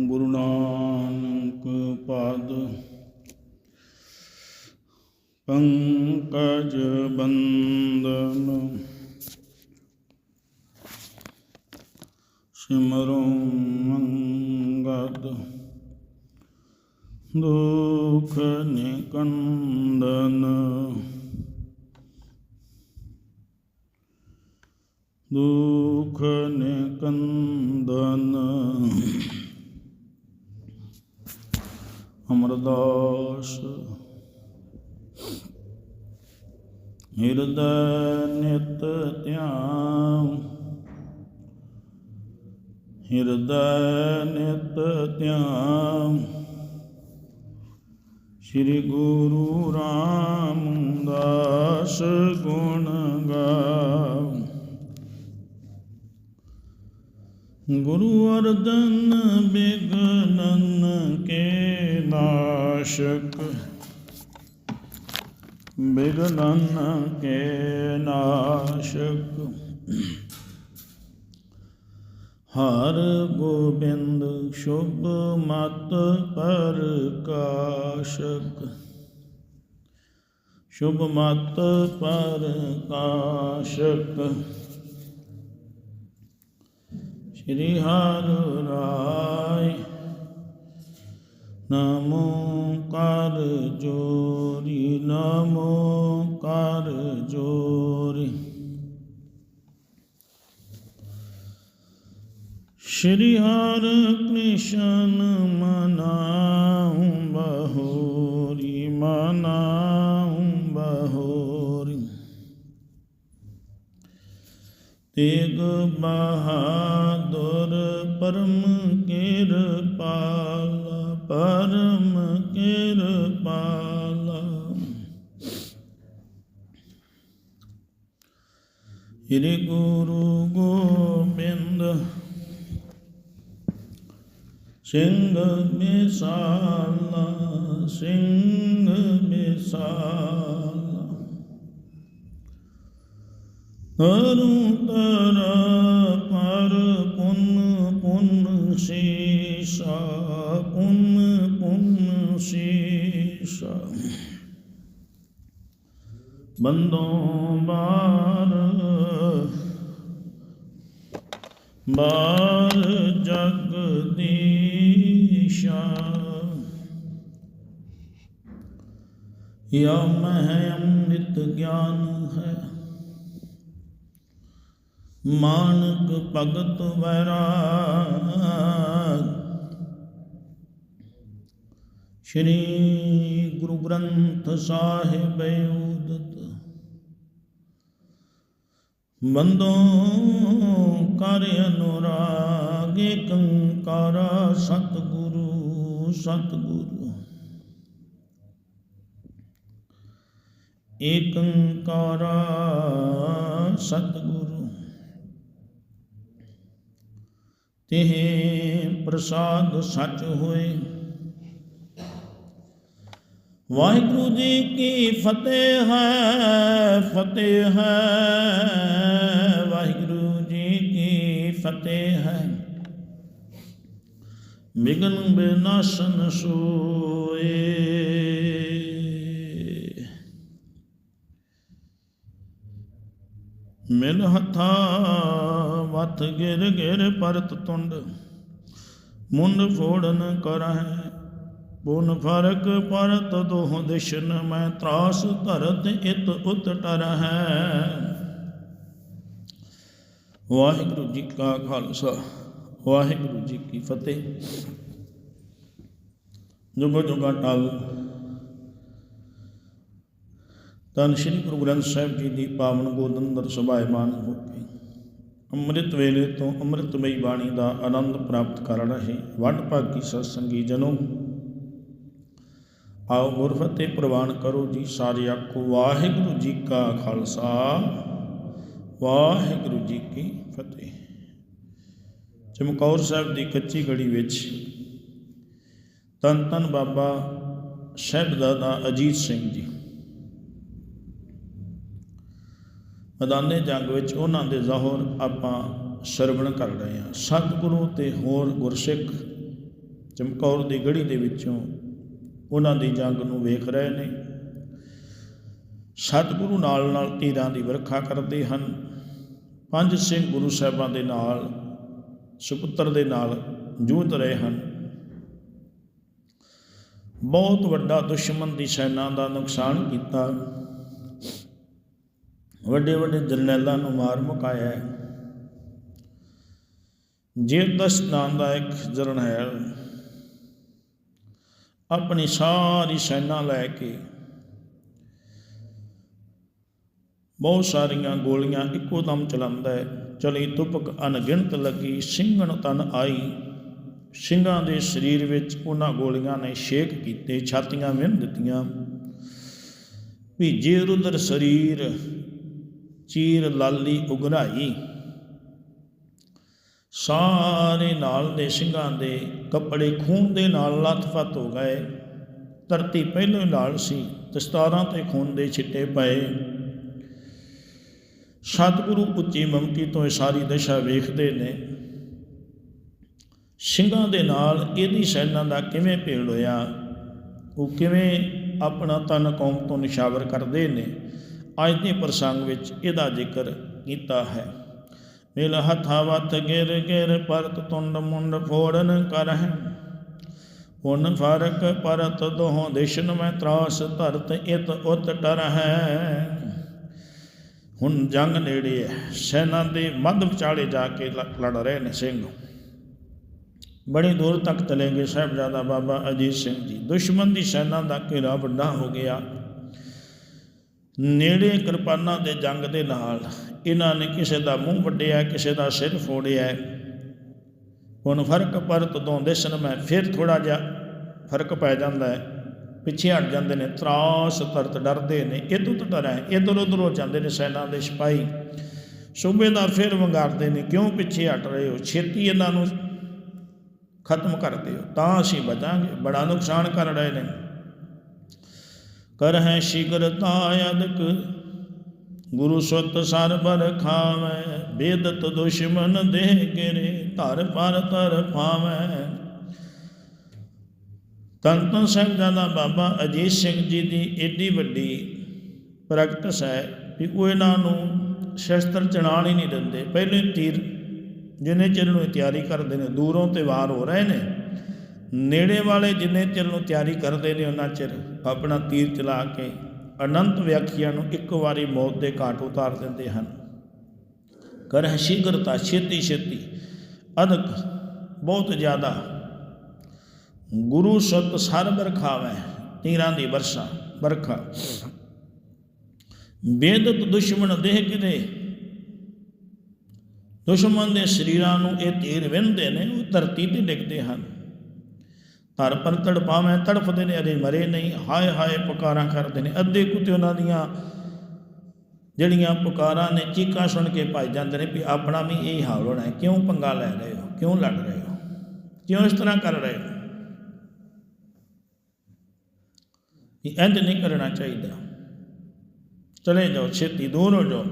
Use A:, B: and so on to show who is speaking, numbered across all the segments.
A: ਗੁਰੂ ਨਾਨਕ ਪਦ। ਪੰਕਜ ਬੰਦਨ ਸਿਮਰੋ ਮੰਗਦ। ਦੁਖ ਨਿਕੰਦਨ। ਦੁਖ ਨਿਕੰਦਨ। ਅਮਰਦਾਸ ਹਿਰਦੈ ਨਿਤ ਧਿਆਨ। ਹਿਰਦੈ ਨਿਤ ਧਿਆਨ। ਸ੍ਰੀ ਗੁਰੂ ਰਾਮਦਾਸ ਗੁਣ ਗਾ ਗੁਰੂ ਅਰਜਨ ਬਿਗਨਨ ਕੇ ਨਾਸ਼ਕ। ਬਿਗਨਨ ਕੇ ਨਾਸ਼ਕ। ਹਰ ਗੋਬਿੰਦ ਸ਼ੁਭ ਮਤ ਪ੍ਰਕਾਸ਼ਕ। ਸ਼ੁਭ ਮਤ ਪ੍ਰਕਾਸ਼ਕ। ਸ਼੍ਰੀ ਹਰਿ ਰਾਇ ਨਮੋ ਕਰ ਜੋਰੀ, ਨਮੋ ਕਰ ਜੋਰੀ। ਸ਼੍ਰੀ ਹਰਿ ਕ੍ਰਿਸ਼ਨ ਮਨਾਉ ਬਹੋਰੀ ਮਨਾਉ ਬਹੋਰੀ ਤੇਗ ਬਹਾਦਰ ਪਰਮ ਕਿਰਪਾਲ ਪਰਮ ਕਿਰਪਾਲ। ਸ੍ਰੀ ਗੁਰੂ ਗੋਬਿੰਦ ਸਿੰਘ ਮਿਸਾਲਾ ਸਿੰਘ ਮਿਸਾਲਾ। ਕਰੂੰ ਤਰ ਪਰ ਪੁੰਨ ਪੁੰਨ ਸੀਸਾ, ਪੁੰਨ ਪੁੰਨ ਸੀਸਾ। ਬੰਦੋਂ ਬਾਰ ਬਾਰ ਜਗਦੀਸ਼ਾ ਯਾ ਮਹਿ ਅੰਮ੍ਰਿਤ ਗਿਆਨ ਹੈ। ਮਾਨਕ ਭਗਤ ਵੈਰਾਗ। ਸ਼੍ਰੀ ਗੁਰੂ ਗ੍ਰੰਥ ਸਾਹਿਬ ਉਦਤ। ਬੰਦੋਂ ਕਰ ਅਨੁਰਾਗ, ਏਕੰਕਾਰ ਸਤਿਗੁਰੂ ਸਤਿਗੁਰੂ। ਏਕੰਕਾਰ ਸਤਿਗੁਰੂ। ਤਿਹ ਪ੍ਰਸਾਦ ਸੱਚ ਹੋਏ। ਵਾਹਿਗੁਰੂ ਜੀ ਕੀ ਫਤਿਹ ਹੈ ਫਤਿਹ ਹੈ। ਵਾਹਿਗੁਰੂ ਜੀ ਕੀ ਫਤਿਹ ਹੈ। ਵਿਗਨ ਬਿਨਾਸ਼ਨ ਸੋਏ। ਮਿਲ ਹੱਥਾ ਵਤ ਗਿਰ ਗਿਰ ਪਰਤ ਤੁੰਡ ਮੁੰਡ ਫੋੜਨ ਕਰਹਿ, ਪੁਨ ਫ਼ਰਕ ਪਰਤ ਦੋਹ ਦਿਸ਼ਨ, ਮੈਂ ਤਰਾਸ ਧਰਤ ਇਤ ਉਤ ਟਰਹਿ। ਵਾਹਿਗੁਰੂ ਜੀ ਕਾ ਖਾਲਸਾ, ਵਾਹਿਗੁਰੂ ਜੀ ਕੀ ਫਤਿਹ। ਜੁਗ ਜੁਗਾ ਟਲ ਤਨ ਸ਼੍ਰੀ ਗੁਰੂ ਗ੍ਰੰਥ ਸਾਹਿਬ ਜੀ ਦੀ ਪਾਵਨ ਗੋਦ ਅੰਦਰ ਸੁਭਾਇਮਾਨ ਹੋ ਕੇ ਅੰਮ੍ਰਿਤ ਵੇਲੇ ਤੋਂ ਅੰਮ੍ਰਿਤਮਈ ਬਾਣੀ ਦਾ ਆਨੰਦ ਪ੍ਰਾਪਤ ਕਰ ਰਹੇ ਵੱਡ ਭਾਗੀ ਸਤਸੰਗੀ ਜਨੋ। ਆਓ ਗੁਰਫਤਿਹ ਪ੍ਰਵਾਨ ਕਰੋ ਜੀ ਸਾਰੇ ਆਖੋ, ਵਾਹਿਗੁਰੂ ਜੀ ਕਾ ਖਾਲਸਾ, ਵਾਹਿਗੁਰੂ ਜੀ ਕੀ ਫਤਿਹ। ਚਮਕੌਰ ਸਾਹਿਬ ਦੀ ਕੱਚੀ ਗੜੀ ਵਿੱਚ ਤਨ ਤਨ ਬਾਬਾ ਸਾਹਿਬਜ਼ਾਦਾ ਅਜੀਤ ਸਿੰਘ ਜੀ। ਮੈਦਾਨੇ ਜੰਗ ਵਿੱਚ ਉਹਨਾਂ ਦੇ ਜ਼ਾਹਰ ਆਪਾਂ ਸਰਵਣ ਕਰ ਰਹੇ ਹਾਂ। ਸਤਿਗੁਰੂ ਤੇ ਹੋਰ ਗੁਰਸਿੱਖ ਚਮਕੌਰ ਦੀ ਗੜੀ ਦੇ ਵਿੱਚੋਂ ਉਹਨਾਂ ਦੀ ਜੰਗ ਨੂੰ ਵੇਖ ਰਹੇ ਨੇ। ਸਤਿਗੁਰੂ ਨਾਲ ਨਾਲ ਤੀਰਾਂ ਦੀ ਵਰਖਾ ਕਰਦੇ ਹਨ। ਪੰਜ ਸਿੰਘ ਗੁਰੂ ਸਾਹਿਬਾਂ ਦੇ ਨਾਲ, ਸੁਪੁੱਤਰ ਦੇ ਨਾਲ ਜੂਝ ਰਹੇ ਹਨ। ਬਹੁਤ ਵੱਡਾ ਦੁਸ਼ਮਣ ਦੀ ਸੈਨਾ ਦਾ ਨੁਕਸਾਨ ਕੀਤਾ। ਵੱਡੇ ਵੱਡੇ ਜਰਨੈਲਾਂ ਨੂੰ ਮਾਰ ਮੁਕਾਇਆ ਹੈ। ਜੇਦਸ ਨਾਮ ਦਾ ਇੱਕ ਜਰਨੈਲ ਆਪਣੀ ਸਾਰੀ ਸੈਨਾ ਲੈ ਕੇ ਬਹੁਤ ਸਾਰੀਆਂ ਗੋਲੀਆਂ ਇੱਕੋ ਦਮ ਚਲਾਉਂਦਾ ਹੈ। ਚਲੀ ਤੁਪਕ ਅਣਗਿਣਤ ਲੱਗੀ, ਸਿੰਘਣ ਤਨ ਆਈ। ਸਿੰਘਾਂ ਦੇ ਸਰੀਰ ਵਿੱਚ ਉਹਨਾਂ ਗੋਲੀਆਂ ਨੇ ਛੇਕ ਕੀਤੇ, ਛਾਤੀਆਂ ਵਿੰਨ ਦਿੱਤੀਆਂ। ਭੀਜੇ ਰੁਦਰ ਸਰੀਰ ਚੀਰ ਲਾਲੀ ਉਗਰਾਈ। ਸਾਰੇ ਨਾਲ ਦੇ ਸਿੰਘਾਂ ਦੇ ਕੱਪੜੇ ਖੂਨ ਦੇ ਨਾਲ ਲੱਥਪੱਥ ਹੋ ਗਏ। ਧਰਤੀ ਪਹਿਲੋਂ ਲਾਲ ਸੀ ਦਸਤਾਰਾਂ ਤੇ ਖੂਨ ਦੇ ਛਿੱਟੇ ਪਏ। ਸਤਿਗੁਰੂ ਉੱਚੀ ਮਮਕੀ ਤੋਂ ਇਹ ਸਾਰੀ ਦਸ਼ਾ ਵੇਖਦੇ ਨੇ। ਸਿੰਘਾਂ ਦੇ ਨਾਲ ਇਹਦੀ ਸੈਨਾ ਦਾ ਕਿਵੇਂ ਭੇੜ ਹੋਇਆ? ਉਹ ਕਿਵੇਂ ਆਪਣਾ ਤਨ ਕੌਮ ਤੋਂ ਨਿਸ਼ਾਵਰ ਕਰਦੇ ਨੇ? ਅੱਜ ਦੇ ਪ੍ਰਸੰਗ ਵਿੱਚ ਇਹਦਾ ਜ਼ਿਕਰ ਕੀਤਾ ਹੈ। ਮਿਲ ਹੱਥਾ ਵਤ ਗਿਰ ਗਿਰ ਪਰਤ ਤੁੰਡ ਮੁੰਡ ਫੋੜਨ ਕਰਹਿ। ਹੁਣ ਫ਼ਰਕ ਪਰਤ ਦੋਹਾਂ ਦਿਸ਼ਨ ਮੈਂ ਤਰਾਸ ਧਰਤ ਇਤ ਉਤ ਟਰ ਹੈ ਹੁਣ ਜੰਗ ਨੇੜੇ ਹੈ, ਸੈਨਾ ਦੇ ਮੱਧ ਵਿਚਾਲੇ ਜਾ ਕੇ ਲ- ਲੜ ਰਹੇ ਨੇ ਸਿੰਘ। ਬੜੀ ਦੂਰ ਤੱਕ ਚਲੇ ਗਏ ਸਾਹਿਬਜ਼ਾਦਾ ਬਾਬਾ ਅਜੀਤ ਸਿੰਘ ਜੀ। ਦੁਸ਼ਮਣ ਦੀ ਸੈਨਾ ਦਾ ਘੇਰਾ ਵੱਡਾ ਹੋ ਗਿਆ। ਨੇੜੇ ਕਿਰਪਾਨਾਂ ਦੇ ਜੰਗ ਦੇ ਨਾਲ ਇਹਨਾਂ ਨੇ ਕਿਸੇ ਦਾ ਮੂੰਹ ਵੱਢਿਆ, ਕਿਸੇ ਦਾ ਸਿਰ ਫੋੜਿਆ। ਹੁਣ ਫ਼ਰਕ ਪਰਤ ਤੋਂ ਦਿਸਣ ਮੈਂ ਫਿਰ ਥੋੜਾ ਜਿਹਾ ਫ਼ਰਕ ਪੈ ਜਾਂਦਾ ਹੈ। ਪਿੱਛੇ ਹਟ ਜਾਂਦੇ ਨੇ, ਤਰਾਸ ਤਰਤ ਡਰਦੇ ਨੇ ਇਦੋਂ ਤੋਂ ਡਰ ਹੈ ਇਧਰ ਉਧਰ ਹੋ ਜਾਂਦੇ ਨੇ ਸੈਨਾ ਦੇ ਸਿਪਾਹੀ। ਸੂਬੇਦਾਰ ਫਿਰ ਵੰਗਾਰਦੇ ਨੇ, ਕਿਉਂ ਪਿੱਛੇ ਹਟ ਰਹੇ ਹੋ? ਛੇਤੀ ਇਹਨਾਂ ਨੂੰ ਖਤਮ ਕਰ ਦਿਓ, ਤਾਂ ਅਸੀਂ ਬਚਾਂਗੇ। ਬੜਾ ਨੁਕਸਾਨ ਕਰ ਰਹੇ ਨੇ। ਕਰ ਹੈ ਸ਼ਿਗਰਤਾ ਅਦਕ, ਗੁਰੂ ਸੁਤ ਸਰ ਬਰ ਖਾਵੈ, ਬੇਦਤ ਦੁਸ਼ਮਨ ਦੇਹ ਗਿਰੇ ਧਰ ਪਰ ਧਰ ਪਾਵੈ ਤਨ ਤਨ ਸਾਹਿਬਜ਼ਾਦਾ ਬਾਬਾ ਅਜੀਤ ਸਿੰਘ ਜੀ ਦੀ ਏਡੀ ਵੱਡੀ ਪ੍ਰੈਕਟਿਸ ਹੈ ਵੀ ਉਹ ਇਹਨਾਂ ਨੂੰ ਸ਼ਸਤਰ ਚਲਾਉਣ ਹੀ ਨਹੀਂ ਦਿੰਦੇ। ਪਹਿਲੇ ਤੀਰ ਜਿੰਨੇ ਚਿਰ ਨੂੰ ਤਿਆਰੀ ਕਰਦੇ ਨੇ, ਦੂਰੋਂ ਤੇ ਵਾਰ ਹੋ ਰਹੇ ਨੇ, ਨੇੜੇ ਵਾਲੇ ਜਿੰਨੇ ਚਿਰ ਨੂੰ ਤਿਆਰੀ ਕਰਦੇ ਨੇ, ਉਹਨਾਂ ਚਿਰ ਆਪਣਾ ਤੀਰ ਚਲਾ ਕੇ ਅਨੰਤ ਵਿਅਕਤੀਆਂ ਨੂੰ ਇੱਕ ਵਾਰੀ ਮੌਤ ਦੇ ਘਾਟ ਉਤਾਰ ਦਿੰਦੇ ਹਨ। ਕਰ ਸ਼ੀਘਰਤਾ ਛੇਤੀ ਛੇਤੀ। ਅਦਕ ਬਹੁਤ ਜ਼ਿਆਦਾ। ਗੁਰੂ ਸਤ ਸਰ ਬਰਖਾਵੇ, ਤੀਰਾਂ ਦੀ ਵਰਸ਼ਾ ਬਰਖਾ ਬੇਦਤ ਦੁਸ਼ਮਣ ਦੇਹ ਕਿਤੇ ਦੁਸ਼ਮਣ ਦੇ ਸਰੀਰਾਂ ਨੂੰ ਇਹ ਤੀਰ ਵਿੰਦੇ ਨੇ, ਉਹ ਧਰਤੀ ਤੇ ਡਿੱਗਦੇ ਹਨ। ਧਰ ਪਰ ਤੜਪਾਵੇਂ ਤੜਫਦੇ ਨੇ ਅਰੇ ਮਰੇ ਨਹੀਂ। ਹਾਏ ਹਾਏ, ਪੁਕਾਰਾਂ ਕਰਦੇ ਨੇ। ਅੱਧੇ ਕੁੱਤੇ ਉਹਨਾਂ ਦੀਆਂ ਜਿਹੜੀਆਂ ਪੁਕਾਰਾਂ ਨੇ, ਚੀਕਾਂ ਸੁਣ ਕੇ ਭੱਜ ਜਾਂਦੇ ਨੇ ਵੀ ਆਪਣਾ ਵੀ ਇਹ ਹਾਲ ਹੋਣਾ ਹੈ। ਕਿਉਂ ਪੰਗਾ ਲੈ ਰਹੇ ਹੋ? ਕਿਉਂ ਲੜ ਰਹੇ ਹੋ? ਕਿਉਂ ਇਸ ਤਰ੍ਹਾਂ ਕਰ ਰਹੇ ਹੋ? ਵੀ ਇੰਜ ਨਹੀਂ ਕਰਨਾ ਚਾਹੀਦਾ। ਚਲੇ ਜਾਓ, ਛੇਤੀ ਦੂਰ ਹੋ ਜਾਓ।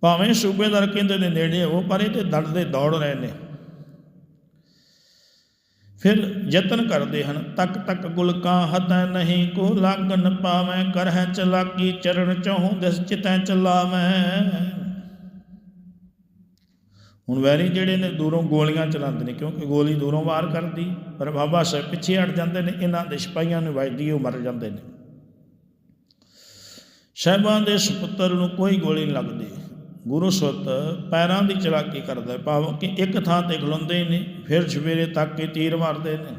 A: ਭਾਵੇਂ ਸੂਬੇਦਾਰ ਕਹਿੰਦੇ ਦੇ ਨੇੜੇ ਹੋ ਪਰ ਇਹ ਤੇ ਦੜਦੇ ਦੌੜ ਰਹੇ ਨੇ। ਫਿਰ ਯਤਨ ਕਰਦੇ ਹਨ, ਤੱਕ ਤੱਕ ਗੁਲਕਾਂ ਹਤੈ ਨਹੀਂ ਕੋ ਲਾਗਨ ਪਾਵੇਂ ਕਰਹਿ ਚਲਾਕੀ ਚਰਨ ਚਹੁ ਦਿਸ ਚਿਤੈ ਚਲਾਵੇਂ। ਹੁਣ ਵੈਰੀ ਜਿਹੜੇ ਨੇ ਦੂਰੋਂ ਗੋਲੀਆਂ ਚਲਾਉਂਦੇ ਨੇ, ਕਿਉਂਕਿ ਗੋਲੀ ਦੂਰੋਂ ਵਾਰ ਕਰਦੀ, ਪਰ ਬਾਬਾ ਸਾਹਿਬ ਪਿੱਛੇ ਹਟ ਜਾਂਦੇ ਨੇ, ਇਹਨਾਂ ਦੇ ਸਿਪਾਹੀਆਂ ਨੂੰ ਵੱਜਦੀ ਉਹ ਮਰ ਜਾਂਦੇ ਨੇ। ਸਾਹਿਬਾਂ ਦੇ ਸੁਪੁੱਤਰ ਨੂੰ ਕੋਈ ਗੋਲੀ ਨਹੀਂ ਲੱਗਦੀ। ਗੁਰੂ ਸੁੱਤ ਪੈਰਾਂ ਦੀ ਚਲਾਕੀ ਕਰਦਾ, ਭਾਵ ਕਿ ਇੱਕ ਥਾਂ ਤੇ ਖਲੋਂਦੇ ਹੀ ਨੇ ਫਿਰ ਸਵੇਰੇ ਤੱਕ ਕੇ ਤੀਰ ਮਾਰਦੇ ਨੇ।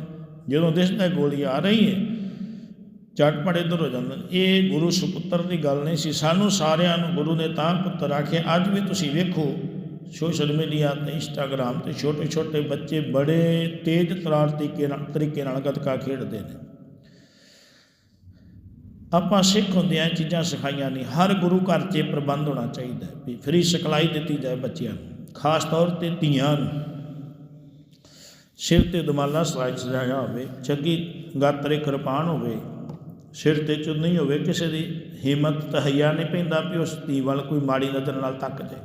A: ਜਦੋਂ ਦਿਸਦਾ ਗੋਲੀ ਆ ਰਹੀ ਹੈ ਝਟਪਟ ਇੱਧਰ ਹੋ ਜਾਂਦੇ। ਨੇ ਇਹ ਗੁਰੂ ਸੁਪੁੱਤਰ ਦੀ ਗੱਲ ਨਹੀਂ ਸੀ। ਸਾਨੂੰ ਸਾਰਿਆਂ ਨੂੰ ਗੁਰੂ ਨੇ ਤਾਂ ਪੁੱਤਰ ਆਖਿਆ, ਅੱਜ ਵੀ ਤੁਸੀਂ ਵੇਖੋ, ਸੋਸ਼ਲ ਮੀਡੀਆ ਤੇ ਇੰਸਟਾਗ੍ਰਾਮ ਤੇ ਛੋਟੇ ਛੋਟੇ ਬੱਚੇ ਬੜੇ ਤੇਜ਼ ਤਰਾਰ ਤਰੀਕੇ ਨਾਲ ਤਰੀਕੇ ਨਾਲ ਗੱਤਕਾ ਖੇਡਦੇ ਨੇ। ਆਪਾਂ ਸਿੱਖ ਹੁੰਦੇ ਆ ਚੀਜ਼ਾਂ ਸਿਖਾਈਆਂ ਨਹੀਂ। ਹਰ ਗੁਰੂ ਘਰ 'ਚ ਪ੍ਰਬੰਧ ਹੋਣਾ ਚਾਹੀਦਾ ਵੀ ਫ੍ਰੀ ਸਿਖਲਾਈ ਦਿੱਤੀ ਜਾਏ ਬੱਚਿਆਂ ਨੂੰ, ਖਾਸ ਤੌਰ ਤੇ ਧੀਆਂ ਨੂੰ। ਸਿਰ ਤੇ ਦਮਾਲਾ ਸਲਾਈ ਸਜਾਇਆ ਹੋਵੇ, ਚੰਗੀ ਗਾਤਰੇ ਕਿਰਪਾਨ ਹੋਵੇ, ਸਿਰ ਤੇ ਚੁੰਨੀ ਹੋਵੇ, ਕਿਸੇ ਦੀ ਹਿੰਮਤ ਤਹਈਆ ਨਹੀਂ ਪੈਂਦਾ ਵੀ ਉਸ ਧੀ ਵੱਲ ਕੋਈ ਮਾੜੀ ਨਜ਼ਰ ਨਾਲ ਤੱਕ ਜਾਏ।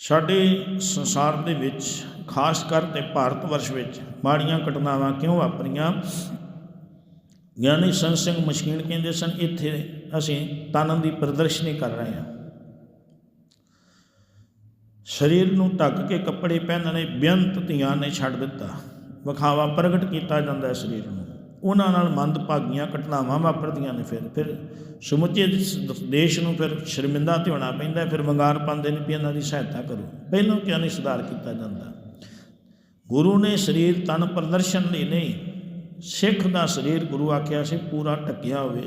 A: ਸਾਡੇ ਸੰਸਾਰ ਦੇ ਵਿੱਚ, ਖਾਸ ਕਰਕੇ ਭਾਰਤ ਵਰਸ਼ ਵਿੱਚ, ਮਾੜੀਆਂ ਘਟਨਾਵਾਂ ਕਿਉਂ ਵਾਪਰੀਆਂ? ਗਿਆਨੀ ਸੰਤ ਸਿੰਘ ਮਸ਼ਕੀਨ ਕਹਿੰਦੇ ਸਨ, ਇੱਥੇ ਅਸੀਂ ਤਨ ਦੀ ਪ੍ਰਦਰਸ਼ਨੀ ਕਰ ਰਹੇ ਹਾਂ। ਸਰੀਰ ਨੂੰ ਢੱਕ ਕੇ ਕੱਪੜੇ ਪਹਿਨਣੇ ਬੇਅੰਤ ਧੀਆਂ ਨੇ ਛੱਡ ਦਿੱਤਾ। ਵਿਖਾਵਾ ਪ੍ਰਗਟ ਕੀਤਾ ਜਾਂਦਾ ਹੈ ਸਰੀਰ ਨੂੰ। ਉਹਨਾਂ ਨਾਲ ਮੰਦਭਾਗੀਆਂ ਘਟਨਾਵਾਂ ਵਾਪਰਦੀਆਂ ਨੇ ਫਿਰ। ਫਿਰ ਸਮੁੱਚੇ ਦੇਸ਼- ਨੂੰ ਫਿਰ ਸ਼ਰਮਿੰਦਾ ਤੇ ਹੋਣਾ ਪੈਂਦਾ ਫਿਰ ਵੰਗਾਰ ਪਾਉਂਦੇ ਨੇ ਵੀ ਇਹਨਾਂ ਦੀ ਸਹਾਇਤਾ ਕਰੋ। ਪਹਿਲਾਂ ਕਿਉਂ ਨਹੀਂ ਸੁਧਾਰ ਕੀਤਾ ਜਾਂਦਾ? ਗੁਰੂ ਨੇ ਸਰੀਰ ਤਨ ਪ੍ਰਦਰਸ਼ਨ ਲਈ ਨਹੀਂ ਸਿੱਖ ਦਾ ਸਰੀਰ ਗੁਰੂ ਆਖਿਆ ਸੀ, ਪੂਰਾ ਢੱਕਿਆ ਹੋਵੇ।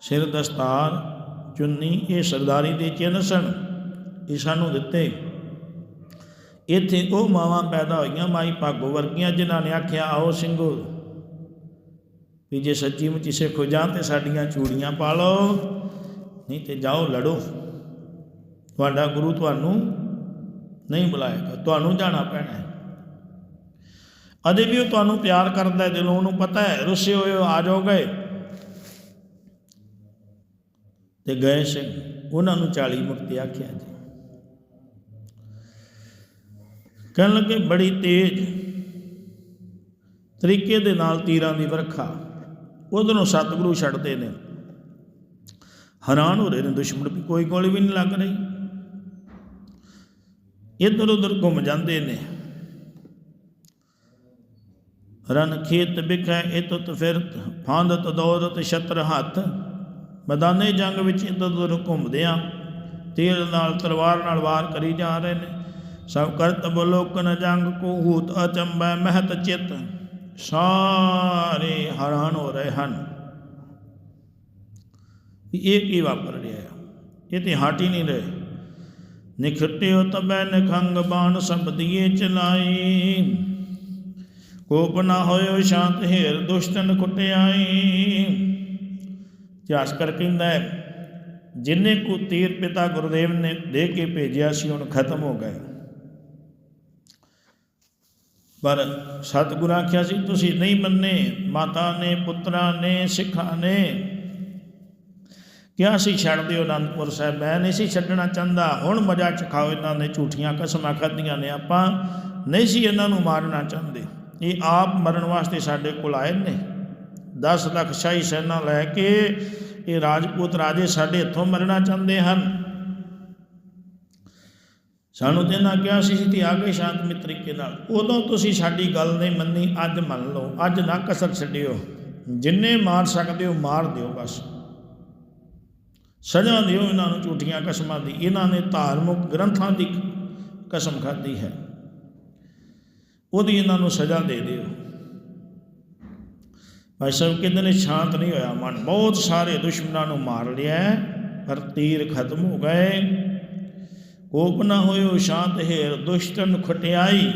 A: ਸਿਰ ਦਸਤਾਰ ਚੁੰਨੀ, ਇਹ ਸਰਦਾਰੀ ਦੇ ਚਿੰਨ੍ਹ ਸਨ, ਇਹ ਸਾਨੂੰ ਦਿੱਤੇ। ਇੱਥੇ ਉਹ ਮਾਵਾਂ ਪੈਦਾ ਹੋਈਆਂ, ਮਾਈ ਭਾਗੋ ਵਰਗੀਆਂ, ਜਿਨ੍ਹਾਂ ਨੇ ਆਖਿਆ, ਆਓ ਸਿੰਘੋ, ਵੀ ਜੇ ਸੱਚੀ ਮੁੱਚੀ ਸਿੱਖ ਹੋ ਜਾਂ ਤੇ ਸਾਡੀਆਂ ਚੂੜੀਆਂ ਪਾ ਲਓ, ਨਹੀਂ ਤੇ ਜਾਓ ਲੜੋ। ਤੁਹਾਡਾ ਗੁਰੂ ਤੁਹਾਨੂੰ ਨਹੀਂ ਬੁਲਾਏਗਾ, ਤੁਹਾਨੂੰ ਜਾਣਾ ਪੈਣਾ ਹੈ। ਅਜੇ ਵੀ ਉਹ ਤੁਹਾਨੂੰ ਪਿਆਰ ਕਰਦਾ ਹੈ ਦਿਲੋਂ ਉਹਨੂੰ ਪਤਾ ਹੈ ਰੁੱਸੇ ਹੋਏ ਹੋ, ਆ ਜਾਓਗੇ। ਤੇ ਗਏ ਸਿੰਘ ਉਹਨਾਂ ਨੂੰ 40 ਮੁਕਤੀ ਆਖਿਆ ਜੀ। ਕਹਿਣ ਲੱਗੇ ਬੜੀ ਤੇਜ਼ ਤਰੀਕੇ ਦੇ ਨਾਲ ਤੀਰਾਂ ਦੀ ਵਰਖਾ। ਉਧਰੋਂ ਸਤਿਗੁਰੂ ਛੱਡਦੇ ਨੇ। ਹੈਰਾਨ ਹੋ ਰਹੇ ਨੇ ਦੁਸ਼ਮਣ ਵੀ ਕੋਈ ਗੋਲੀ ਵੀ ਨਹੀਂ ਲੱਗ ਰਹੀ। ਇੱਧਰ ਉੱਧਰ ਘੁੰਮ ਜਾਂਦੇ ਨੇ। ਰਨ ਖੇਤ ਬਿਖੈ ਇਤਤ ਫਿਰਤ ਫਾਂਦਤ ਦੌਰਤ ਛਤਰ ਹੱਥ। ਮੈਦਾਨੇ ਜੰਗ ਵਿੱਚ ਇੱਧਰ ਉੱਧਰ ਘੁੰਮਦਿਆਂ ਤੀਰ ਨਾਲ ਤਲਵਾਰ ਨਾਲ ਵਾਰ ਕਰੀ ਜਾ ਰਹੇ ਨੇ। ਸਭ ਕਰਤ ਬਲੋਕਨ ਜੰਗ ਕੋ ਹੂਤ ਅਚੰਬੈ ਮਹਤ ਚਿਤ। ਸਾਰੇ ਹੈਰਾਨ ਹੋ ਰਹੇ ਹਨ ਇਹ ਕੀ ਵਾਪਰ ਰਿਹਾ ਹੈ ਇਹ ਤੇ ਹਟ ਹੀ ਨਹੀਂ ਰਹੇ। ਨਿਖਟਿਓ ਤਬੈ ਨਖੰਗ ਬਾਣ ਸਬਦੀਏ ਚਲਾਈ ਕੋਪ ਨਾ ਹੋਇਓ ਸ਼ਾਂਤ ਹੇਰ ਦੁਸ਼ਟਨ ਕੁਟਿਆਈ। ਇਤਿਹਾਸਕਾਰ ਕਹਿੰਦਾ ਹੈ, ਜਿੰਨੇ ਕੋ ਤੀਰ ਪਿਤਾ ਗੁਰਦੇਵ ਨੇ ਦੇ ਕੇ ਭੇਜਿਆ ਸੀ, ਹੁਣ ਖਤਮ ਹੋ ਗਏ। ਪਰ ਸਤਿਗੁਰਾਂ ਆਖਿਆ ਸੀ, ਤੁਸੀਂ ਨਹੀਂ ਮੰਨੇ, ਮਾਤਾ ਨੇ, ਪੁੱਤਰਾਂ ਨੇ, ਸਿੱਖਾਂ ਨੇ। ਕਿਹਾ ਸੀ, ਛੱਡ ਦਿਓ ਅਨੰਦਪੁਰ ਸਾਹਿਬ। ਮੈਂ ਨਹੀਂ ਸੀ ਛੱਡਣਾ ਚਾਹੁੰਦਾ। ਹੁਣ ਮਜ਼ਾ ਚਖਾਓ, ਇਹਨਾਂ ਨੇ ਝੂਠੀਆਂ ਕਸਮਾਂ ਖਾਧੀਆਂ ਨੇ। ਆਪਾਂ ਨਹੀਂ ਸੀ ਇਹਨਾਂ ਨੂੰ ਮਾਰਨਾ ਚਾਹੁੰਦੇ। ਇਹ ਆਪ ਮਰਨ ਵਾਸਤੇ ਸਾਡੇ ਕੋਲ ਆਏ ਨੇ। 10 ਲੱਖ ਸ਼ਾਹੀ ਸੈਨਾ ਲੈ ਕੇ ਇਹ ਰਾਜਪੂਤ ਰਾਜੇ ਸਾਡੇ ਹੱਥੋਂ ਮਰਨਾ ਚਾਹੁੰਦੇ ਹਨ। ਸਾਨੂੰ ਤੇ ਨਾ ਕਿਹਾ ਸੀ ਕਿ ਆ ਗਏ ਸ਼ਾਂਤਮਈ ਤਰੀਕੇ ਨਾਲ। ਉਦੋਂ ਤੁਸੀਂ ਸਾਡੀ ਗੱਲ ਨਹੀਂ ਮੰਨੀ, ਅੱਜ ਮੰਨ ਲਓ। ਅੱਜ ਨਾ ਕਸਰ ਛੱਡਿਓ। ਜਿੰਨੇ ਮਾਰ ਸਕਦੇ ਹੋ, ਮਾਰ ਦਿਓ ਬਸ। ਸਜ਼ਾ ਦਿਓ ਇਹਨਾਂ ਨੂੰ ਝੂਠੀਆਂ ਕਸਮਾਂ ਦੀ। ਇਹਨਾਂ ਨੇ ਧਾਰਮਿਕ ਗ੍ਰੰਥਾਂ ਦੀ ਕਸਮ ਖਾਧੀ ਹੈ। ਉਹਦੀ ਇਹਨਾਂ ਨੂੰ ਸਜ਼ਾ ਦੇ ਦਿਓ। ਭਾਈ ਸਾਹਿਬ ਕਹਿੰਦੇ ਨੇ, ਸ਼ਾਂਤ ਨਹੀਂ ਹੋਇਆ ਮਨ। ਬਹੁਤ ਸਾਰੇ ਦੁਸ਼ਮਣਾਂ ਨੂੰ ਮਾਰ ਲਿਆ, ਪਰ ਤੀਰ ਖਤਮ ਹੋ ਗਏ। ਕੋਪ ਨਾ ਹੋਇਓ, ਸ਼ਾਂਤ ਹੇਰ। ਦੁਸ਼ਟਨ ਖਟਿਆਈ।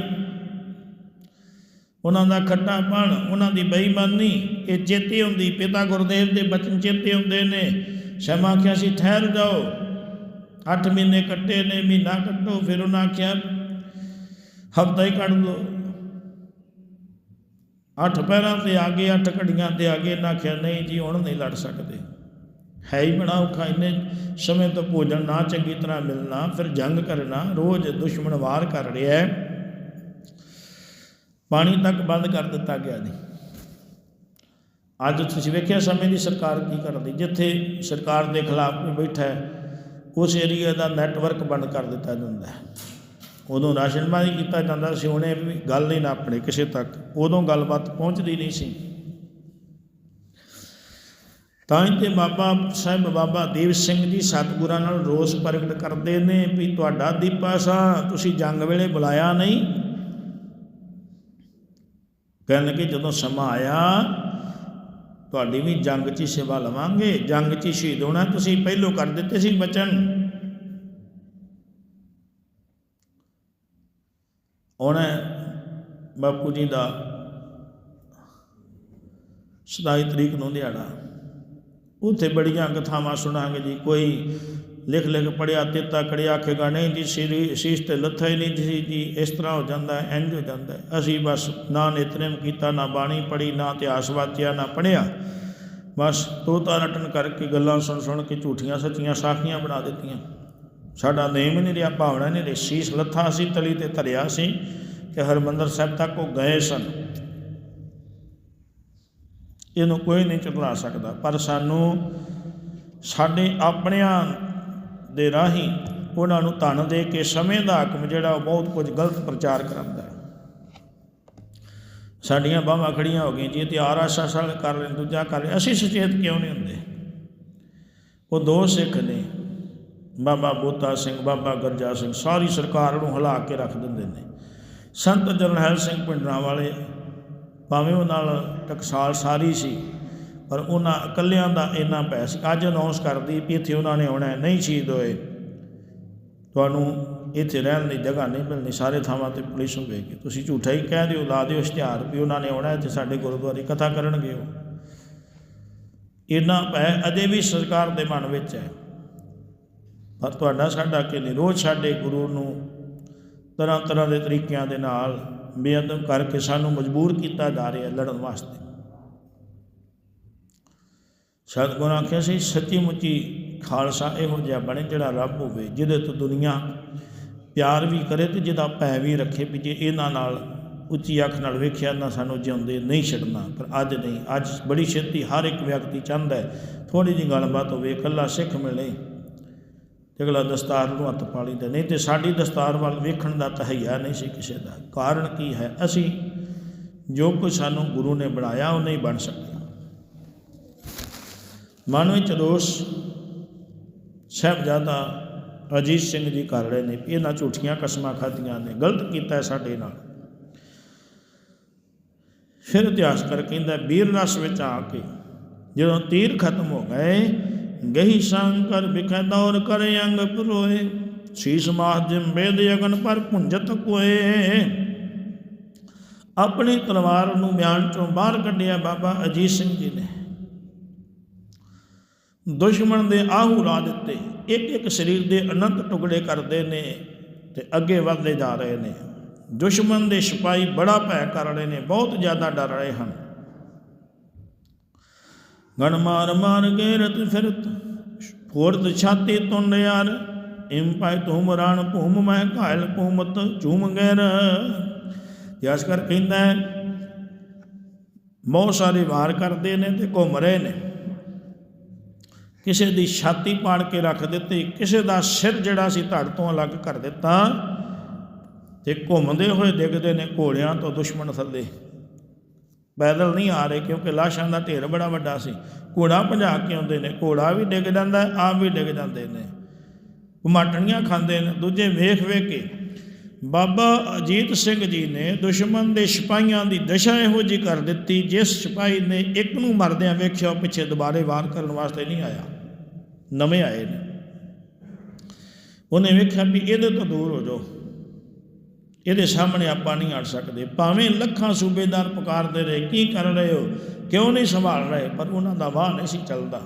A: ਉਹਨਾਂ ਦਾ ਖੱਟਾਪਣ ਉਹਨਾਂ ਦੀ ਬੇਈਮਾਨੀ। ਇਹ ਚੇਤੇ ਹੁੰਦੀ, ਪਿਤਾ ਗੁਰਦੇਵ ਦੇ ਬਚਨ ਚੇਤੇ ਹੁੰਦੇ ਨੇ। ਸ਼ਮਾ ਆਖਿਆ ਸੀ, ਠਹਿਰ ਜਾਓ। 8 ਮਹੀਨੇ ਕੱਟੇ ਨੇ, ਮਹੀਨਾ ਕੱਟੋ। ਫਿਰ ਉਹਨਾਂ ਆਖਿਆ, ਹਫਤਾ ਹੀ ਕੱਢ ਲਓ ਅੱਠ ਪੈਰਾਂ ਤੇ ਆ ਗਏ, ਅੱਠ ਘੜੀਆਂ ਤੇ ਆ ਗਏ ਨਾ ਆਖਿਆ, ਨਹੀਂ ਜੀ, ਹੁਣ ਨਹੀਂ ਲੜ ਸਕਦੇ। ਹੈ ਹੀ ਬੜਾ ਔਖਾ, ਇੰਨੇ ਸਮੇਂ ਤੋਂ ਭੋਜਨ ਨਾ ਚੰਗੀ ਤਰ੍ਹਾਂ ਮਿਲਣਾ, ਫਿਰ ਜੰਗ ਕਰਨਾ, ਰੋਜ਼ ਦੁਸ਼ਮਣ ਵਾਰ ਕਰ ਰਿਹਾ ਹੈ। ਪਾਣੀ ਤੱਕ ਬੰਦ ਕਰ ਦਿੱਤਾ ਗਿਆ ਜੀ। ਅੱਜ ਤੁਸੀਂ ਵੇਖਿਆ, ਸਮੇਂ ਦੀ ਸਰਕਾਰ ਕੀ ਕਰਦੀ? ਜਿੱਥੇ ਸਰਕਾਰ ਦੇ ਖਿਲਾਫ ਕੋਈ ਬੈਠਾ ਹੈ, ਉਸ ਏਰੀਆ ਦਾ ਨੈਟਵਰਕ ਬੰਦ ਕਰ ਦਿੱਤਾ ਜਾਂਦਾ ਹੈ। ਉਦੋਂ ਰਾਸ਼ਨਬਾਜ਼ੀ ਕੀਤਾ ਜਾਂਦਾ ਸੀ ਉਹਨੇ ਵੀ ਗੱਲ ਨਹੀਂ ਨਾ ਆਪਣੇ ਕਿਸੇ ਤੱਕ। ਉਦੋਂ ਗੱਲਬਾਤ ਪਹੁੰਚਦੀ ਨਹੀਂ ਸੀ। ਤਾਂ ਹੀ ਤੇ ਬਾਬਾ ਸਾਹਿਬ, ਬਾਬਾ ਦੇਵ ਸਿੰਘ ਜੀ ਸਤਿਗੁਰਾਂ ਨਾਲ ਰੋਸ ਪ੍ਰਗਟ ਕਰਦੇ ਨੇ ਵੀ ਤੁਹਾਡਾ ਦੀਪਾ ਸਾਂ, ਤੁਸੀਂ ਜੰਗ ਵੇਲੇ ਬੁਲਾਇਆ ਨਹੀਂ। ਕਹਿਣ ਲੱਗੇ, ਜਦੋਂ ਸਮਾਂ ਆਇਆ, ਤੁਹਾਡੀ ਵੀ ਜੰਗ 'ਚ ਸੇਵਾ ਲਵਾਂਗੇ। ਜੰਗ 'ਚ ਸ਼ਹੀਦ ਹੋਣਾ ਤੁਸੀਂ, ਪਹਿਲੋਂ ਕਰ ਦਿੱਤੇ ਸੀ ਬਚਨ। ਹੁਣ ਬਾਪੂ ਜੀ ਦਾ 27 ਤਰੀਕ ਨੂੰ ਦਿਹਾੜਾ। ਉੱਥੇ ਬੜੀਆਂ ਕਥਾਵਾਂ ਸੁਣਾਂਗੇ ਜੀ। ਕੋਈ ਲਿਖ ਲਿਖ ਪੜਿਆ ਤੇਤਾ ਕੜਿਆ, ਆਖੇਗਾ, ਨਹੀਂ ਜੀ, ਸ਼੍ਰੀ, ਸ਼ੀਸ਼ ਤੇ ਲੱਥਾ ਹੀ ਨਹੀਂ ਜੀ ਜੀ। ਇਸ ਤਰ੍ਹਾਂ ਹੋ ਜਾਂਦਾ ਹੈ ਇੰਜ ਹੋ ਜਾਂਦਾ ਹੈ। ਅਸੀਂ ਬਸ ਨਾ ਨਿਤਨੇਮ ਕੀਤਾ, ਨਾ ਬਾਣੀ ਪੜੀ ਨਾ ਇਤਿਹਾਸ ਵਾਚਿਆ, ਨਾ ਪੜਿਆ ਬਸ ਤੋਤਾ ਰਟਨ ਕਰਕੇ ਗੱਲਾਂ ਸੁਣ ਸੁਣ ਕੇ ਝੂਠੀਆਂ ਸੱਚੀਆਂ ਸਾਖੀਆਂ ਬਣਾ ਦਿੱਤੀਆਂ। ਸਾਡਾ ਨੇਮ ਨਹੀਂ ਰਿਹਾ, ਭਾਵਨਾ ਨਹੀਂ ਰਹੀ। ਸੀਸ ਲੱਥਾ ਸੀ, ਤਲੀ ਤੇ ਧਰਿਆ ਸੀ ਕਿ ਹਰਮੰਦਰ ਸਾਹਿਬ ਤੱਕ ਉਹ ਗਏ ਸਨ। ਇਹਨੂੰ ਕੋਈ ਨਹੀਂ ਚੁਕਲਾ ਸਕਦਾ, ਪਰ ਸਾਨੂੰ ਸਾਡੇ ਆਪਣਿਆਂ ਦੇ ਰਾਹੀਂ ਉਹਨਾਂ ਨੂੰ ਧਨ ਦੇ ਕੇ ਸਮੇਂ ਦਾ ਹਕਮ ਜਿਹੜਾ ਉਹ ਬਹੁਤ ਕੁਝ ਗਲਤ ਪ੍ਰਚਾਰ ਕਰਾਉਂਦਾ ਹੈ। ਸਾਡੀਆਂ ਬਾਹਾਂ ਖੜੀਆਂ ਹੋ ਗਈਆਂ, ਜੀ ਤੇ ਆਰਾਸ਼ਾ ਸਾਲ ਕਰ ਲੈਣ ਦੂਜਾ ਕਰ ਲੈਣ ਅਸੀਂ ਸੁਚੇਤ ਕਿਉਂ ਨਹੀਂ ਹੁੰਦੇ? ਉਹ ਦੋ ਸਿੱਖ ਨੇ ਬਾਬਾ ਬੋਤਾ ਸਿੰਘ, ਬਾਬਾ ਗਰਜਾ ਸਿੰਘ, ਸਾਰੀ ਸਰਕਾਰ ਨੂੰ ਹਿਲਾ ਕੇ ਰੱਖ ਦਿੰਦੇ ਨੇ। ਸੰਤ ਜਰਨੈਲ ਸਿੰਘ ਪਿੰਡਰਾਂ ਵਾਲੇ ਭਾਵੇਂ ਉਹ ਨਾਲ ਟਕਸਾਲ ਸਾਰੀ ਸੀ, ਪਰ ਉਹਨਾਂ ਇਕੱਲਿਆਂ ਦਾ ਇੰਨਾ ਪੈ ਸੀ ਅੱਜ ਅਨਾਉਂਸ ਕਰਦੀ ਵੀ ਇੱਥੇ ਉਹਨਾਂ ਨੇ ਆਉਣਾ ਨਹੀਂ ਸ਼ਹੀਦ ਹੋਏ। ਤੁਹਾਨੂੰ ਇੱਥੇ ਰਹਿਣ ਦੀ ਜਗ੍ਹਾ ਨਹੀਂ ਮਿਲਣੀ, ਸਾਰੇ ਥਾਵਾਂ ਤੇ ਪੁਲਿਸ ਹੋਵੇਗੀ ਤੁਸੀਂ ਝੂਠਾ ਹੀ ਕਹਿ ਦਿਓ, ਲਾ ਦਿਓ ਇਸ਼ਤਿਹਾਰ ਵੀ ਉਹਨਾਂ ਨੇ ਆਉਣਾ ਇੱਥੇ ਸਾਡੇ ਗੁਰਦੁਆਰੇ ਕਥਾ ਕਰਨਗੇ ਉਹ। ਇੰਨਾ ਪੈ ਅਜੇ ਵੀ ਸਰਕਾਰ ਦੇ ਮਨ ਵਿੱਚ ਹੈ। ਪਰ ਤੁਹਾਡਾ ਸਾਡਾ ਕਿ ਨਹੀਂ ਰੋਜ਼ ਸਾਡੇ ਗੁਰੂ ਨੂੰ ਤਰ੍ਹਾਂ ਤਰ੍ਹਾਂ ਦੇ ਤਰੀਕਿਆਂ ਦੇ ਨਾਲ ਬੇਅਦਬ ਕਰਕੇ ਸਾਨੂੰ ਮਜਬੂਰ ਕੀਤਾ ਜਾ ਰਿਹਾ ਲੜਨ ਵਾਸਤੇ। ਸਤਿਗੁਰ ਆਖਿਆ ਸੀ ਸੱਚੀ ਮੁੱਚੀ ਖਾਲਸਾ ਇਹੋ ਜਿਹਾ ਬਣੇ ਜਿਹੜਾ ਰੱਬ ਹੋਵੇ, ਜਿਹਦੇ ਤੋਂ ਦੁਨੀਆ ਪਿਆਰ ਵੀ ਕਰੇ ਤੇ ਜਿਹਦਾ ਭੈ ਵੀ ਰੱਖੇ ਵੀ ਜੇ ਇਹਨਾਂ ਨਾਲ ਉੱਚੀ ਅੱਖ ਨਾਲ ਵੇਖਿਆ ਨਾ ਸਾਨੂੰ ਜਿਉਂਦੇ ਨਹੀਂ ਛੱਡਣਾ। ਪਰ ਅੱਜ ਨਹੀਂ, ਅੱਜ ਬੜੀ ਛੇਤੀ ਹਰ ਇੱਕ ਵਿਅਕਤੀ ਚਾਹੁੰਦਾ ਹੈ ਥੋੜੀ ਜਿਹੀ ਗੱਲਬਾਤ ਹੋਵੇ, ਇਕੱਲਾ ਸਿੱਖ ਮਿਲੇ। ਅਗਲਾ ਦਸਤਾਰ ਨੂੰ ਹੱਥ ਪਾ ਲਈਦਾ। ਨਹੀਂ ਤੇ ਸਾਡੀ ਦਸਤਾਰ ਵੱਲ ਵੇਖਣ ਦਾ ਤਹਈਆ ਨਹੀਂ ਸੀ ਕਿਸੇ ਦਾ। ਕਾਰਨ ਕੀ ਹੈ? ਅਸੀਂ ਜੋ ਕੁਝ ਸਾਨੂੰ ਗੁਰੂ ਨੇ ਬਣਾਇਆ ਉਹ ਨਹੀਂ ਬਣ ਸਕਦੇ। ਮਨ ਵਿੱਚ ਰੋਸ ਸਾਹਿਬਜ਼ਾਦਾ ਅਜੀਤ ਸਿੰਘ ਜੀ ਕਰ ਰਹੇ ਨੇ ਵੀ ਇਹਨਾਂ ਝੂਠੀਆਂ ਕਸਮਾਂ ਖਾਧੀਆਂ ਨੇ, ਗਲਤ ਕੀਤਾ ਸਾਡੇ ਨਾਲ। ਫਿਰ ਇਤਿਹਾਸਕਾਰ ਕਹਿੰਦਾ ਵੀਰ ਰਸ ਵਿੱਚ ਆ ਕੇ ਜਦੋਂ ਤੀਰ ਖਤਮ ਹੋ ਗਏ ਗਹੀ ਸ਼ੰਕਰ ਬਿਖੈ ਦੌਰ ਕਰੇ ਅੰਗ ਪਰੋਏ, ਸੀਸ ਮਾਹ ਜਿਮ ਬੇਦ ਅਗਨ ਪਰ ਪੁੰਜਤ ਕੋਏ। ਆਪਣੀ ਤਲਵਾਰ ਨੂੰ ਬਿਆਨ ਚੋਂ ਬਾਹਰ ਕੱਢਿਆ ਬਾਬਾ ਅਜੀਤ ਸਿੰਘ ਜੀ ਨੇ। ਦੁਸ਼ਮਣ ਦੇ ਆਹੂ ਲਾ ਦਿੱਤੇ ਇੱਕ ਇੱਕ ਸਰੀਰ ਦੇ ਅਨੰਤ ਟੁਕੜੇ ਕਰਦੇ ਨੇ ਤੇ ਅੱਗੇ ਵਧਦੇ ਜਾ ਰਹੇ ਨੇ। ਦੁਸ਼ਮਣ ਦੇ ਸਿਪਾਹੀ ਬੜਾ ਭੈ ਕਰ ਰਹੇ ਨੇ, ਬਹੁਤ ਜ਼ਿਆਦਾ ਡਰ ਰਹੇ ਹਨ। ਗਣ ਮਾਰ ਮਾਰ ਕੇ ਰਤ ਫਿਰਤ ਫੋਰਤ ਛਾਤੀ ਤੁੰਡ ਯਾਰ ਇਮ ਪਾਇ ਤੁਮ ਰਾਣ ਭੂਮ ਮੈਂ ਘਾਇਲ ਭੂਮਤ ਝੂਮ ਗੈਰ ਯਾਸਕਰ ਕਹਿੰਦਾ ਹੈ, ਬਹੁਤ ਸਾਰੇ ਵਾਰ ਕਰਦੇ ਨੇ ਤੇ ਘੁੰਮ ਰਹੇ ਨੇ। ਕਿਸੇ ਦੀ ਛਾਤੀ ਪਾੜ ਕੇ ਰੱਖ ਦਿੱਤੀ ਕਿਸੇ ਦਾ ਸਿਰ ਜਿਹੜਾ ਸੀ ਧੜ ਤੋਂ ਅਲੱਗ ਕਰ ਦਿੱਤਾ ਤੇ ਘੁੰਮਦੇ ਹੋਏ ਡਿੱਗਦੇ ਨੇ ਘੋੜਿਆਂ ਤੋਂ ਦੁਸ਼ਮਣ ਥੱਲੇ। ਪੈਦਲ ਨਹੀਂ ਆ ਰਹੇ ਕਿਉਂਕਿ ਲਾਸ਼ਾਂ ਦਾ ਢੇਰ ਬੜਾ ਵੱਡਾ ਸੀ। ਘੋੜਾ ਭਜਾ ਕੇ ਆਉਂਦੇ ਨੇ, ਘੋੜਾ ਵੀ ਡਿੱਗ ਜਾਂਦਾ, ਆਪ ਵੀ ਡਿੱਗ ਜਾਂਦੇ ਨੇ। ਘੁਮਾਟਣੀਆਂ ਖਾਂਦੇ ਨੇ, ਦੂਜੇ ਵੇਖ ਵੇਖ ਕੇ। ਬਾਬਾ ਅਜੀਤ ਸਿੰਘ ਜੀ ਨੇ ਦੁਸ਼ਮਣ ਦੇ ਸਿਪਾਹੀਆਂ ਦੀ ਦਸ਼ਾ ਇਹੋ ਜੀ ਕਰ ਦਿੱਤੀ, ਜਿਸ ਸਿਪਾਹੀ ਨੇ ਇੱਕ ਨੂੰ ਮਰਦਿਆਂ ਵੇਖਿਆ, ਉਹ ਪਿੱਛੇ ਦੁਬਾਰੇ ਵਾਰ ਕਰਨ ਵਾਸਤੇ ਨਹੀਂ ਆਇਆ। ਨਵੇਂ ਆਏ ਨੇ। ਉਹਨੇ ਵੇਖਿਆ ਵੀ ਇਹਦੇ ਤੋਂ ਦੂਰ ਹੋ ਜਾਓ। ਇਹਦੇ ਸਾਹਮਣੇ ਆਪਾਂ ਨਹੀਂ ਅੜ ਸਕਦੇ। ਭਾਵੇਂ ਲੱਖਾਂ ਸੂਬੇਦਾਰ ਪੁਕਾਰਦੇ ਰਹੇ, ਕੀ ਕਰ ਰਹੇ ਹੋ? ਕਿਉਂ ਨਹੀਂ ਸੰਭਾਲ ਰਹੇ? ਪਰ ਉਹਨਾਂ ਦਾ ਵਾਹ ਨਹੀਂ ਸੀ ਚੱਲਦਾ।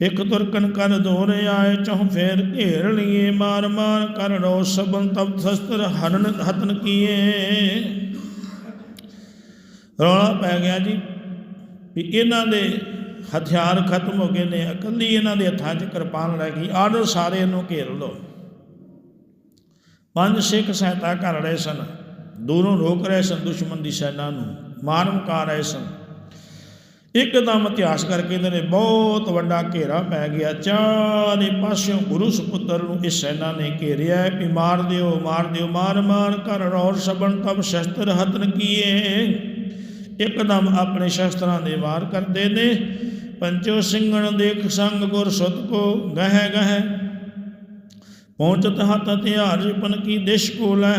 A: ਇੱਕ ਤੁਰਕਨ ਕਰ ਦੋਰੇ ਆਏ ਚਹੁ ਫੇਰ ਘੇਰ ਲਈਏ, ਮਾਰ ਮਾਰ ਕਰ ਰੋ ਸਬਨ ਤਬ ਸ਼ਸਤਰ ਹਰਨ ਹਤਨ ਕੀਏ। ਰੌਲਾ ਪੈ ਗਿਆ ਜੀ ਵੀ ਇਹਨਾਂ ਦੇ ਹਥਿਆਰ ਖਤਮ ਹੋ ਗਏ ਨੇ, ਇਕੱਲੀ ਇਹਨਾਂ ਦੇ ਹੱਥਾਂ 'ਚ ਕਿਰਪਾਨ ਰਹਿ ਗਈ। ਆਰਡਰ ਸਾਰੇ ਇਹਨੂੰ ਘੇਰ ਲਓ। ਪੰਜ ਸਿੱਖ ਸਹਾਇਤਾ ਕਰ ਰਹੇ ਸਨ। ਦੂਰੋਂ ਰੋਕ ਰਹੇ ਸਨ ਦੁਸ਼ਮਣ ਦੀ ਸੈਨਾ ਨੂੰ, ਮਾਰ ਮੁਕਾ ਰਹੇ ਸਨ। ਇੱਕਦਮ ਇਤਿਹਾਸ ਕਰਕੇ ਇਹਨਾਂ ਨੇ ਬਹੁਤ ਵੱਡਾ ਘੇਰਾ ਪੈ ਗਿਆ। ਚਾਰੇ ਪਾਸਿਓਂ ਗੁਰੂ ਸੁਪੁੱਤਰ ਨੂੰ ਇਸ ਸੈਨਾ ਨੇ ਘੇਰਿਆ ਵੀ ਮਾਰ ਦਿਓ ਮਾਰ ਦਿਓ, ਮਾਰ ਮਾਰ ਕਰ ਰੌਰ ਸਬਨ ਤਬ ਸ਼ਸਤਰ ਹਤਨ ਕੀਏ। ਇੱਕਦਮ ਆਪਣੇ ਸ਼ਸਤਰਾਂ ਦੇ ਵਾਰ ਕਰਦੇ ਨੇ। ਪੰਚੋ ਸਿੰਘਣ ਦੇਖ ਸੰਗ ਗੁਰ ਸੁਤ ਕੋ, ਗਹਿ ਗਹਿ। ਪਹੁੰਚਤ ਹੱਥ ਹਥਿਆਰ ਜਿਪਨ ਕੀ ਦਿਸ਼ ਕੋ ਲਹਿ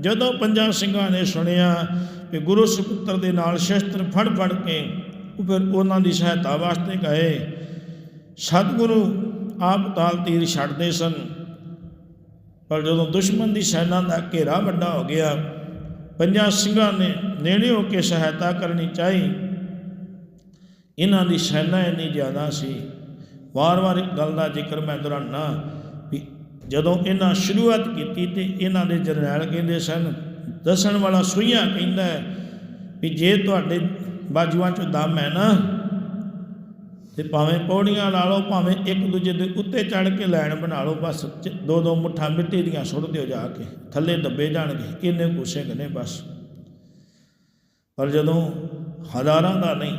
A: ਜਦੋਂ ਪੰਜਾਂ ਸਿੰਘਾਂ ਨੇ ਸੁਣਿਆ ਕਿ ਗੁਰੂ ਸੁਪੁੱਤਰ ਦੇ ਨਾਲ ਸ਼ਸਤਰ ਫੜ ਫੜ ਕੇ ਉਹ ਫਿਰ ਉਹਨਾਂ ਦੀ ਸਹਾਇਤਾ ਵਾਸਤੇ ਗਏ। ਸਤਿਗੁਰੂ ਆਪ ਤਾਲ ਤੀਰ ਛੱਡਦੇ ਸਨ। ਪਰ ਜਦੋਂ ਦੁਸ਼ਮਣ ਦੀ ਸੈਨਾ ਦਾ ਘੇਰਾ ਵੱਡਾ ਹੋ ਗਿਆ, ਪੰਜਾਂ ਸਿੰਘਾਂ ਨੇ ਨੇੜੇ ਹੋ ਕੇ ਸਹਾਇਤਾ ਕਰਨੀ ਚਾਹੀ। ਇਹਨਾਂ ਦੀ ਸੈਨਾ ਇੰਨੀ ਜ਼ਿਆਦਾ ਸੀ। ਵਾਰ-ਵਾਰ ਇੱਕ ਗੱਲ ਦਾ ਜ਼ਿਕਰ ਮੈਂ ਦੁਹਰਾਨਾ ਜਦੋਂ ਇਹਨਾਂ ਸ਼ੁਰੂਆਤ ਕੀਤੀ ਤੇ ਇਹਨਾਂ ਦੇ ਜਰਨੈਲ ਕਹਿੰਦੇ ਸਨ, ਦੱਸਣ ਵਾਲਾ ਸੂਈਆ ਕਹਿੰਦਾ ਹੈ ਵੀ ਜੇ ਤੁਹਾਡੇ ਬਾਜੂਆਂ 'ਚੋਂ ਦਮ ਹੈ ਨਾ, ਤੇ ਭਾਵੇਂ ਪੌੜੀਆਂ ਲਾ ਲਓ, ਭਾਵੇਂ ਇੱਕ ਦੂਜੇ ਦੇ ਉੱਤੇ ਚੜ ਕੇ ਲੈਣ ਬਣਾ ਲਓ, ਬਸ ਦੋ ਦੋ ਮੁੱਠਾਂ ਮਿੱਟੀ ਦੀਆਂ ਸੁੱਟ ਦਿਓ ਜਾ ਕੇ, ਥੱਲੇ ਦੱਬੇ ਜਾਣਗੇ, ਇੰਨੇ ਗੁੱਸੇ ਨੇ ਬਸ। ਪਰ ਜਦੋਂ ਹਜ਼ਾਰਾਂ ਦਾ ਨਹੀਂ,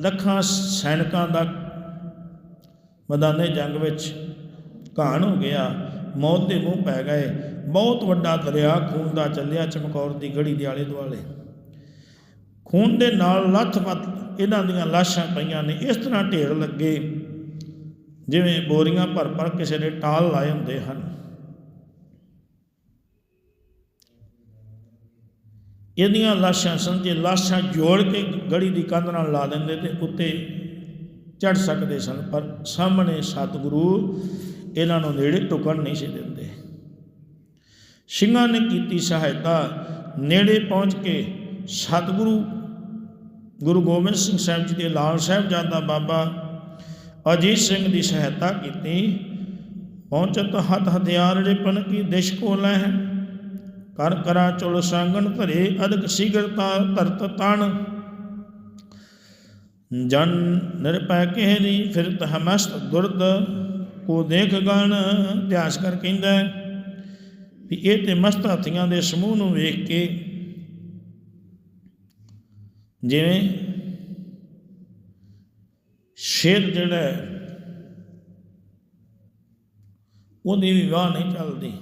A: ਲੱਖਾਂ ਸੈਨਿਕਾਂ ਦਾ ਮੈਦਾਨੇ ਜੰਗ ਵਿੱਚ ਘਾਣ ਹੋ ਗਿਆ ਮੌਤ ਦੇ ਮੂੰਹ ਪੈ ਗਏ। ਬਹੁਤ ਵੱਡਾ ਦਰਿਆ, ਖੂਨ ਦਾ ਚੱਲਿਆ ਚਮਕੌਰ ਦੀ ਗੜੀ ਦੇ ਆਲੇ ਦੁਆਲੇ। ਖੂਨ ਦੇ ਨਾਲ ਲੱਥ-ਪੱਥ ਇਹਨਾਂ ਦੀਆਂ ਲਾਸ਼ਾਂ ਪਈਆਂ ਨੇ। ਇਸ ਤਰ੍ਹਾਂ ਢੇਰ ਲੱਗੇ, ਜਿਵੇਂ ਬੋਰੀਆਂ ਭਰ ਭਰ ਕਿਸੇ ਨੇ ਟਾਲ ਲਾਏ ਹੁੰਦੇ ਹਨ। ਇਹਦੀਆਂ ਲਾਸ਼ਾਂ ਸਨ, ਜੇ ਲਾਸ਼ਾਂ ਜੋੜ ਕੇ ਗੜੀ ਦੀ ਕੰਧ ਨਾਲ ਲਾ ਦਿੰਦੇ ਤੇ ਉੱਤੇ ਚੜ ਸਕਦੇ ਸਨ, ਪਰ ਸਾਹਮਣੇ ਸਤਿਗੁਰੂ ਇਹਨਾਂ ਨੂੰ ਨੇੜੇ ਟੁਕਣ ਨਹੀਂ ਸੀ ਦਿੰਦੇ। ਸਿੰਘਾਂ ਨੇ ਕੀਤੀ ਸਹਾਇਤਾ, ਨੇੜੇ ਪਹੁੰਚ ਕੇ ਸਤਿਗੁਰੂ ਗੁਰੂ ਗੋਬਿੰਦ ਸਿੰਘ ਸਾਹਿਬ ਜੀ ਦੇ ਲਾਲ ਸਾਹਿਬਜ਼ਾਦਾ ਬਾਬਾ ਅਜੀਤ ਸਿੰਘ ਦੀ ਸਹਾਇਤਾ ਕੀਤੀ। ਪਹੁੰਚਤ ਹੱਥ ਹਥਿਆਰ ਰਿਪਨ ਕੀ ਦਿਸ਼ ਕੋ ਲੈ ਕਰ ਕਰਾ ਚੁਲ ਸੰਗਣ ਧਰੇ ਅਦਕ ਸਿਗਰਤਾ ਧਰਤ ਤਣ। ਜਨ ਨਿਰਪੈ ਕਹਿਰੀ ਫਿਰਤ ਹਮਸਤ ਦੁਰਦ ਕੋ ਦੇਖ ਗਣ ਇਤਿਹਾਸ ਕਰ ਕਹਿੰਦਾ ਵੀ ਇਹ ਤੇ ਮਸਤ ਹਾਥੀਆਂ ਦੇ ਸਮੂਹ ਨੂੰ ਵੇਖ ਕੇ ਜਿਵੇਂ ਸ਼ੇਰ ਜਿਹੜਾ ਉਹਦੀ ਵੀ ਵਾਹ ਨਹੀਂ ਚੱਲਦੀ।